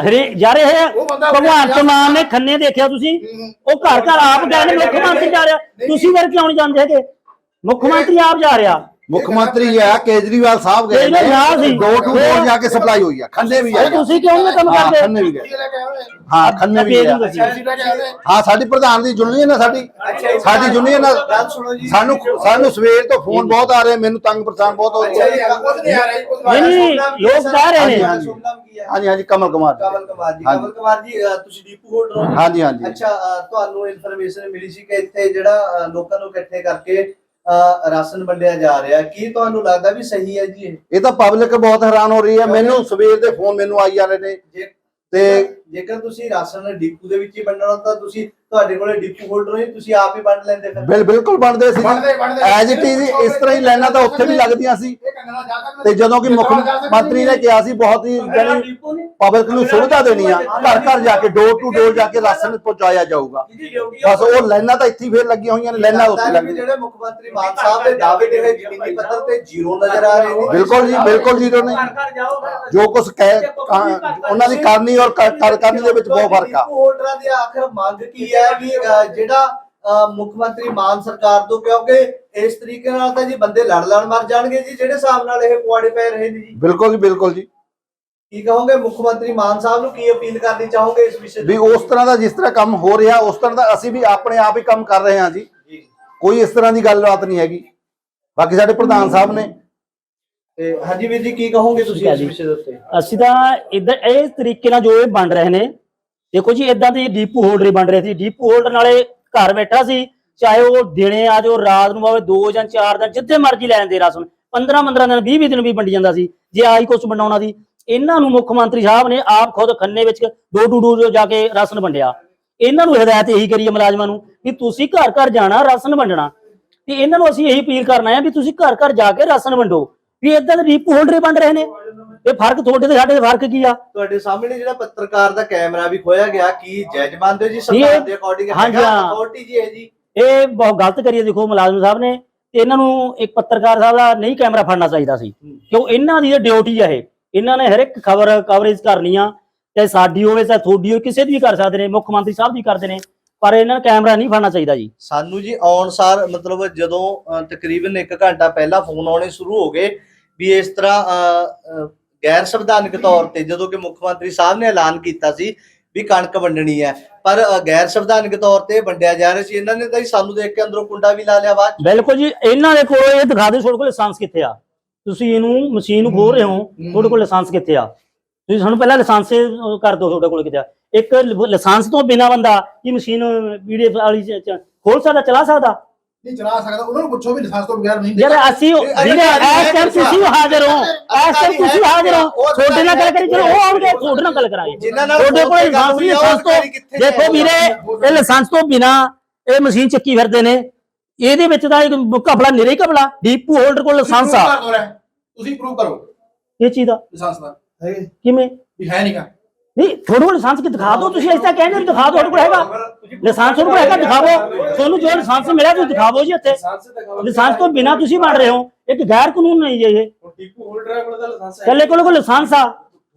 ਹਰੇ ਇਹ ਉਹ ਬੰਦਾ ਭਗਵਾਨ ਮਾਨ ਨੇ ਖੰਨੇ ਦੇਖਿਆ ਤੁਸੀਂ? ਉਹ ਘਰ ਘਰ ਆਪ ਗਏ ਨੇ ਮੁੱਖ ਮੰਤਰੀ ਜਾ ਰਿਹਾ। ਤੁਸੀਂ ਫਿਰ ਕਿਉਂ ਨਹੀਂ ਜਾਂਦੇ ਹੈਗੇ? ਮੁੱਖ ਮੰਤਰੀ ਆਪ ਜਾ ਰਿਹਾ। ਮੁੱਖ ਮੰਤਰੀ ਜੀ ਆ ਕੇਜਰੀਵਾਲ ਸਾਹਿਬ ਗਏ ਸੀ। ਡੋਰ ਟੂ ਡੋਰ ਜਾ ਕੇ ਸਪਲਾਈ ਹੋਈ ਆ। ਖੰਨੇ ਵੀ ਆ। ਤੁਸੀਂ ਕਿਉਂ ਨਹੀਂ ਕੰਮ ਕਰਦੇ? ਖੰਨੇ ਵੀ ਗਏ? ਹਾਂ ਖੰਨੇ ਵੀ ਗਏ। ਹਾਂ ਸਾਡੀ ਪ੍ਰਧਾਨ ਦੀ ਯੂਨੀਅਨ ਹੈ ਸਾਡੀ। ਸਾਡੀ ਯੂਨੀਅਨ ਗੱਲ ਸੁਣੋ ਜੀ ਸਾਨੂੰ ਸਾਨੂੰ ਸਵੇਰ ਤੋਂ ਫੋਨ ਬਹੁਤ ਆ ਰਹੇ ਮੈਨੂੰ ਤੰਗ ਪਰੇਸ਼ਾਨ ਬਹੁਤ ਹੋ ਰਿਹਾ। ਨਹੀਂ ਲੋਕ ਕਹਿ ਰਹੇ ਨੇ। ਹਾਂਜੀ, ਹਾਂਜੀ। ਕਮਲ ਕੁਮਾਰ ਜੀ। ਕਮਲ ਕੁਮਾਰ ਜੀ ਹਾਂਜੀ। ਕਮਲ ਕੁਮਾਰ ਜੀ ਅ, ਤੁਸੀਂ ਡੀਪੂ ਹੋਲਡਰ ਹੋ ਹਾਂਜੀ ਹਾਂਜੀ। ਅੱਛਾ ਤੁਹਾਨੂੰ ਇਨਫੋਰਮੇਸ਼ਨ ਮਿਲੀ ਸੀ ਕਿ ਇੱਥੇ ਜਿਹੜਾ ਲੋਕਾਂ ਨੂੰ ਇਕੱਠੇ ਕਰਕੇ ਰਾਸ਼ਨ ਵੰਡਿਆ ਜਾ ਰਿਹਾ ਕੀ ਤੁਹਾਨੂੰ ਲੱਗਦਾ ਵੀ ਸਹੀ ਹੈ ਜੀ ਇਹ? ਤਾਂ ਪਬਲਿਕ ਬਹੁਤ ਹੈਰਾਨ ਹੋ ਰਹੀ ਹੈ। ਮੈਨੂੰ ਸਵੇਰ ਦੇ ਫੋਨ ਮੈਨੂੰ ਆਈ ਜਾ ਰਹੇ ਨੇ। ਤੇ ਜੇਕਰ ਤੁਸੀਂ ਰਾਸ਼ਨ ਡਿਪੂ ਦੇ ਵਿੱਚ ਹੀ ਵੰਡਣਾ ਤਾਂ ਤੁਸੀਂ ਤੁਹਾਡੇ ਕੋਲੇ ਡਿਪੂ ਹੋਲਡਰ ਹੋ ਤੁਸੀਂ ਆਪ ਹੀ ਵੰਡ ਲੈਂਦੇ ਫਿਰ। ਬਿਲ ਬਿਲਕੁਲ ਬਣਦੇ ਸੀ ਬਣਦੇ- ਬਣਦੇ। ਐਜ ਇਟ ਇਜ਼ ਇਸ ਤਰ੍ਹਾਂ ਹੀ ਲਾਈਨਾਂ ਤਾਂ ਉੱਥੇ ਵੀ ਲੱਗਦੀਆਂ ਸੀ। ਇਹ ਕੰਗਣਾ ਜਾ ਸਕਦਾ ਤੇ ਜਦੋਂ ਕਿ ਮੁੱਖ ਮੰਤਰੀ ਨੇ ਕਿਹਾ ਸੀ ਬਹੁਤ ਹੀ ਡਿਪੂ ਨੇ ਪਬਲਿਕ ਨੂੰ ਸੁਵਿਧਾ ਦੇਣੀ ਆ। ਘਰ ਘਰ ਜਾ ਕੇ ਡੋਰ ਟੂ ਡੋਰ ਜਾ ਕੇ ਰਾਸ਼ਨ ਪਹੁੰਚਾਇਆ ਜਾਊਗਾ। ਬਸ ਉਹ ਲਾਈਨਾਂ ਤਾਂ ਇੱਥੇ ਹੀ ਫੇਰ ਲੱਗੀਆਂ ਹੋਈਆਂ ਨੇ ਲਾਈਨਾਂ ਉੱਥੇ ਲੱਗੀਆਂ। ਜਿਹੜੇ ਮੁੱਖ ਮੰਤਰੀ ਮਾਨ ਸਾਹਿਬ ਦੇ ਦਾਅਵੇ ਦੇ ਹੋਏ ਜ਼ਮੀਨੀ ਪੱਧਰ ਤੇ ਜ਼ੀਰੋ ਨਜ਼ਰ ਆ ਰਹੇ ਨੇ। ਬਿਲਕੁਲ ਜੀ ਬਿਲਕੁਲ ਜੀ ਨੇ ਜੋ ਕੁਝ ਕਹਿ ਕ- ਉਹਨਾਂ ਦੀ ਕਰਨੀ ਔਰ ਕਰ ਕਰ- ਕਰਨੀ ਦੇ ਵਿੱਚ ਬਹੁਤ ਫ਼ਰਕ ਆ। ਡਿਪੂ ਹੋਲਡਰਾਂ ਦੀ ਆਖਰ ਮੰਗ ਕੀ ਹੈ ਵੀ ਅ, ਜਿਹੜਾ ਮੁੱਖ ਮੰਤਰੀ ਮਾਨ ਸਰਕਾਰ ਤੋਂ ਕਿਉਂਕਿ ਇਸ ਤਰੀਕੇ ਨਾਲ ਤਾਂ ਜੀ ਬੰਦੇ ਲੜ ਲੜ ਮਰ ਜਾਣਗੇ ਜੀ ਜਿਹੜੇ ਹਿਸਾਬ ਨਾਲ ਇਹ ਪੁਆੜੇ ਪੈ ਰਹੇ ਨੇ ਜੀ। ਬਿਲਕੁਲ ਜੀ ਬਿਲਕੁਲ ਜੀ। ਕੀ ਕਹੋਗੇ ਮੁੱਖ ਮੰਤਰੀ ਮਾਨ ਸਾਹਿਬ ਨੂੰ ਕੀ ਅਪੀਲ ਕਰਨੀ ਚਾਹੋਗੇ ਇਸ ਵਿਸ਼ੇ ਵੀ ਉਸ ਤਰ੍ਹਾਂ ਦਾ ਜਿਸ ਤਰ੍ਹਾਂ ਕੰਮ ਹੋ ਰਿਹਾ ਉਸ ਤਰ੍ਹਾਂ ਦਾ ਅਸੀਂ ਵੀ ਆਪਣੇ ਆਪ ਹੀ ਕੰਮ ਕਰ ਰਹੇ ਹਾਂ ਜੀ। ਜੀ। ਕੋਈ ਇਸ ਤਰ੍ਹਾਂ ਦੀ ਗੱਲਬਾਤ ਨਹੀਂ ਹੈਗੀ। ਬਾਕੀ ਸਾਡੇ ਪ੍ਰਧਾਨ ਸਾਹਿਬ ਨੇ। ਤੇ ਹਾਂਜੀ ਵੀਰ ਜੀ ਕੀ ਕਹੋਗੇ ਤੁਸੀਂ ਇਸ ਵਿਸ਼ੇ ਦੇ ਉੱਤੇ? ਅਸੀਂ ਤਾਂ ਇਦਾਂ ਇਹ ਤਰੀਕੇ ਨਾਲ ਜੋ ਇਹ ਬਣ ਰਹੇ ਨੇ ਦੇਖੋ ਜੀ ਇਦਾਂ ਦੇ ਡੀਪੂ ਹੋਲਡਰ ਹੀ ਬਣ ਰਹੇ ਸੀ। ਡੀਪੂ ਹੋਲਡਰ ਨਾਲੇ ਘਰ ਬੈਠਾ ਸੀ, ਚਾਹੇ ਉਹ ਦਿਨੇ ਆ ਜੋ ਰਾਤ ਨੂੰ ਆਵੇ 2 ਜਾਂ 4 ਦਿਨ, ਜਿੱਥੇ ਮਰਜ਼ੀ ਲੈ ਜਾਂਦੇ ਰਾਸ਼ਨ 15 15 ਦਿਨ 20 20 ਦਿਨ ਵੀ ਵੰਡੀ ਜਾਂਦਾ ਸੀ, ਜੇ ਆਹੀ ਕੁਛ ਵੰਡਾਉਣਾ ਸੀ। ਇਹਨਾਂ ਨੂੰ ਮੁੱਖ ਮੰਤਰੀ ਸਾਹਿਬ ਨੇ ਆਪ ਖੁਦ ਖੰਨੇ ਵਿੱਚ ਡੋਰ ਟੂ ਡੋਰ ਜਾ ਕੇ ਰਾਸ਼ਨ ਵੰਡਿਆ। ਇਹਨਾਂ ਨੂੰ ਹਦਾਇਤ ਇਹੀ ਕਰੀਏ ਮੁਲਾਜ਼ਮਾਂ ਨੂੰ ਕਿ ਤੁਸੀਂ ਘਰ ਘਰ ਜਾਣਾ ਰਾਸ਼ਨ ਵੰਡਣਾ। ਤੇ ਇਹਨਾਂ ਨੂੰ ਅਸੀਂ ਇਹੀ ਅਪੀਲ ਕਰਨਾ ਹੈ ਵੀ ਤੁਸੀਂ ਘਰ ਘਰ ਜਾ ਕੇ ਰਾਸ਼ਨ ਵੰਡੋ। ਵੀ ਇਦਾਂ ਦੇ ਡੀਪੂ ਹੋਲਡਰ ਹੀ ਬਣ ਰਹੇ ਨੇ। ਇਹ ਫ਼ਰਕ ਤੁਹਾਡੇ ਤੇ ਸਾਡੇ ਦੇ ਫ਼ਰਕ ਕੀ ਆ? ਤੁਹਾਡੇ ਸਾਹਮਣੇ ਜਿਹੜਾ ਪੱਤਰਕਾਰ ਦਾ ਕੈਮਰਾ ਵੀ ਖੋਇਆ ਗਿਆ ਕੀ ਜੱਜ ਮੰਨਦੇ ਹੋ ਜੀ ਸਰਕਾਰ ਦੇ ਅਕੋਰਡਿੰਗ ਹਾਂਜੀ, ਹਾਂ। ਅਥਾਰਟੀ ਜੀ ਹੈ ਜੀ। ਇਹ ਬਹੁਤ ਗਲਤ ਕਰੀਏ ਦੇਖੋ ਮੁਲਾਜ਼ਮ ਸਾਹਿਬ ਨੇ ਤੇ ਇਹਨਾਂ ਨੂੰ ਇੱਕ ਪੱਤਰਕਾਰ ਸਾਹਿਬ ਦਾ ਨਹੀਂ ਕੈਮਰਾ ਫੜਨਾ ਚਾਹੀਦਾ ਸੀ। ਕਿਉਂ? ਇਹਨਾਂ ਦੀ ਡਿਊਟੀ ਆ ਇਹ। ਇਹਨਾਂ ਨੇ ਹਰ ਇੱਕ ਖਬਰ ਕਵਰੇਜ ਕਰਨੀ ਆ ਚਾਹੇ ਸਾਡੀ ਹੋਵੇ ਚਾਹੇ ਤੁਹਾਡੀ ਹੋਵੇ ਕਿਸੇ ਦੀ ਵੀ ਕਰ ਸਕਦੇ ਨੇ ਮੁੱਖ ਮੰਤਰੀ ਸਾਹਿਬ ਦੀ ਕਰਦੇ ਨੇ ਪਰ ਇਹਨਾਂ ਨੂੰ ਕੈਮਰਾ ਨਹੀਂ ਫੜਨਾ ਚਾਹੀਦਾ ਜੀ। ਸਾਨੂੰ ਜੀ ਆਉਣ ਸਾਰ ਮਤਲਬ ਜਦੋਂ ਅ, ਤਕਰੀਬਨ 1 ਘੰਟਾ ਪਹਿਲਾਂ ਫੋਨ ਆਉਣੇ ਸ਼ੁਰੂ ਹੋ ਗਏ ਵੀ ਇਸ ਤਰ੍ਹਾਂ ਅ, ਅ, ਗੈਰ ਸੰਵਿਧਾਨਕ ਤੌਰ ਤੇ ਜਦੋਂ ਕਿ ਮੁੱਖ ਮੰਤਰੀ ਸਾਹਿਬ ਨੇ ਐਲਾਨ ਕੀਤਾ ਸੀ ਵੀ ਕਣਕ ਵੰਡਣੀ ਹੈ ਪਰ ਗੈਰ ਸੰਵਿਧਾਨਕ ਤੌਰ ਤੇ ਵੰਡਿਆ ਜਾ ਰਿਹਾ ਸੀ। ਇਹਨਾਂ ਨੇ ਤਾਂ ਸਾਨੂੰ ਦੇਖ ਕੇ ਅੰਦਰੋਂ ਕੁੰਡਾ ਵੀ ਲਾ ਲਿਆ ਬਾਅਦ। ਬਿਲਕੁਲ ਜੀ ਇਹਨਾਂ ਦੇ ਕੋਲ ਇਹ ਦਿਖਾ ਦਿਓ ਤੁਹਾਡੇ ਕੋਲ ਲਾਇਸੈਂਸ ਕਿੱਥੇ ਆ? ਤੁਸੀਂ ਇਹਨੂੰ ਮਸ਼ੀਨ ਨੂੰ ਖੋਲ ਰਹੇ ਹੋ ਤੁਹਾਡੇ ਕੋਲ ਲਾਇਸੈਂਸ ਕਿੱਥੇ ਆ? ਤੁਸੀਂ ਸਾਨੂੰ ਪਹਿਲਾਂ ਲਾਇਸੈਂਸ ਕਰ ਦਿਓ ਤੁਹਾਡੇ ਕੋਲ ਕਿੱਥੇ ਆ ਇੱਕ ਲਾਇਸੈਂਸ ਤੋਂ ਬਿਨਾ ਬੰਦਾ ਇਹ ਮਸ਼ੀਨ ਪੀਡੀਐਫ ਵਾਲੀ ਖੋਲ ਸਕਦਾ ਚਲਾ ਸਕਦਾ? ਨਹੀਂ ਚਲਾ ਸਕਦਾ ਉਹਨਾਂ ਨੂੰ ਪੁੱਛੋ ਵੀ ਲਾਇਸੈਂਸ ਤੋਂ ਬਗੈਰ ਨਹੀਂ ਯਾਰ ਅਸੀਂ ਵੀਰੇ ਇਸ ਟਾਈਮ ਤੁਸੀਂ ਹਾਜ਼ਰ ਹੋ ਇਸ ਟਾਈਮ ਤੁਸੀਂ ਹਾਜ਼ਰ ਹੋ। ਤੁਹਾਡੇ ਨਾਲ ਗੱਲ ਕਰੀ ਚਲੋ ਉਹ ਆਉਣਗੇ ਤੁਹਾਡੇ ਨਾਲ ਗੱਲ ਕਰਾਂਗੇ। ਜਿਨ੍ਹਾਂ ਨਾਲ ਤੁਹਾਡੇ ਕੋਲ ਫੋਨ ਤੇ ਗੱਲ ਲਾਇਸੈਂਸ ਹੋਈ ਨਹੀਂ ਆ, ਉਹ ਲਾਇਸੈਂਸ ਤੋਂ ਅਧਿਕਾਰੀ ਕਿੱਥੇ ਦੇਖੋ ਨੇ? ਵੀਰੇ ਇਹ ਲਾਇਸੈਂਸ ਤੋਂ ਬਿਨਾ ਇਹ ਮਸ਼ੀਨ ਚੱਕੀ ਫਿਰਦੇ ਨੇ। ਇਹਦੇ ਵਿੱਚ ਤਾਂ ਇੱਕ ਘਪਲਾ ਨਿਰੇ ਘਪਲਾ ਡੀਪੂ ਹੋਲਡਰ ਕੋਲ ਲਾਇਸੈਂਸ ਆ। ਤੁਸੀਂ ਪ੍ਰੂਵ ਕਰੋ। ਇਹ ਚੀਜ਼ ਦਾ। ਲਾਇਸੈਂਸ ਦਾ। ਕਿਵੇਂ? ਵੀ ਹੈ ਨਹੀਂਗਾ ਨਹੀਂ ਕੋਲ ਲਾਇਸੈਂਸ ਕਿ ਦਿਖਾ ਦਿਓ ਤੁਸੀਂ ਐਸਾ ਕਹਿੰਦੇ ਹੋ ਦਿਖਾ ਦਿਓ ਤੁਹਾਡੇ ਕੋਲ ਹੈਗਾ। ਲਾਇਸੈਂਸ ਤੁਹਾਡੇ ਕੋਲ ਹੈਗਾ ਦਿਖਾਵੋ। ਤੁਹਾਨੂੰ ਜੋ ਲਾਇਸੈਂਸ ਮਿਲਿਆ ਤੁਸੀਂ ਦਿਖਾਵੋ ਜੀ ਇੱਥੇ। ਲਾਇਸੈਂਸ ਤੋਂ ਬਿਨਾ ਤੁਸੀਂ ਬਣ ਰਹੇ ਹੋ। ਇੱਕ ਗੈਰ ਕਾਨੂੰਨ ਨਹੀਂ ਜੀ ਇਹ। ਹੋਲਡਰ ਕੋਲ ਲਾਇਸੈਂਸ ਕੱਲੇ ਕੋਲ ਕੋਲ ਲਾਇਸੈਂਸ ਆ।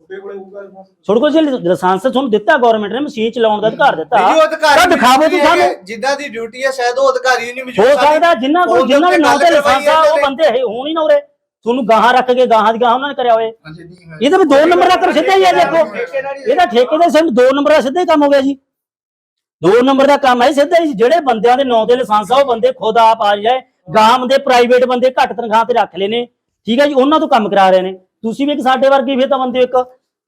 ਤੁਹਾਡੇ ਕੋਲੇ ਜੇ ਲਾਇਸੈਂਸ ਤੁਹਾਨੂੰ ਦਿੱਤਾ ਗਵਰਨਮੈਂਟ ਨੇ ਮਸ਼ੀਨ ਚਲਾਉਣ ਦਾ ਅਧਿਕਾਰ ਦਿੱਤਾ। ਵੀਡੀਓ ਅਧਿਕਾਰੀ ਤਾਂ ਦਿਖਾਵੋ ਤੁਸੀਂ ਸਾਨੂੰ। ਜਿਨ੍ਹਾਂ ਦੀ ਡਿਊਟੀ ਹੈ ਸ਼ਾਇਦ ਉਹ ਅਧਿਕਾਰੀ ਨਹੀਂ ਹੋ ਮੌਜੂਦ ਸਕਦਾ ਜਿਨ੍ਹਾਂ ਕੋਲ ਜਿਨ੍ਹਾਂ ਦੇ ਨਾਂ ਤੇ ਲਾਇਸੈਂਸ ਆ ਉਹ ਬੰਦੇ ਹੈ ਹੋਣ ਹੀ ਨਾ ਉਰੇ। ਤੁਹਾਨੂੰ ਗਾਹਾਂ ਰੱਖ ਕੇ ਗਾਹਾਂ ਦੀ ਗਾਹਾਂ ਉਹਨਾਂ ਨੇ ਕਰਿਆ ਹੋਏ। ਹਾਂਜੀ ਨਹੀਂ ਹੈ ਇਹਦੇ ਵੀ ਦੋ ਨੰਬਰ ਦਾ ਕਰ ਸਿੱਧਾ ਹੀ ਆ ਦੇਖੋ। ਇਹਦਾ ਠੇਕੇ ਦੇ ਸਿਰ ਦੋ ਨੰਬਰ ਦਾ ਸਿੱਧਾ ਹੀ ਕੰਮ ਹੋ ਗਿਆ ਜੀ। ਦੋ ਨੰਬਰ ਦਾ ਕੰਮ ਹੈ ਸਿੱਧਾ ਹੀ ਜਿਹੜੇ ਬੰਦਿਆਂ ਦੇ ਨਾਂ ਦੇ ਲਾਇਸੈਂਸ ਆ ਉਹ ਬੰਦੇ ਖੁਦ ਆਪ ਆ ਜਾਏ। ਗਾਮ ਦੇ ਪ੍ਰਾਈਵੇਟ ਬੰਦੇ ਘੱਟ ਤਨਖਾਹ ਤੇ ਰੱਖ ਲਏ ਨੇ। ਠੀਕ ਹੈ ਜੀ ਉਹਨਾਂ ਤੋਂ ਕੰਮ ਕਰਾ ਰਹੇ ਨੇ। ਤੁਸੀਂ ਵੀ ਇੱਕ ਸਾਡੇ ਵਰਗੇ ਫਿਰ ਤਾਂ ਬੰਦੇ ਹੋ ਇੱਕ।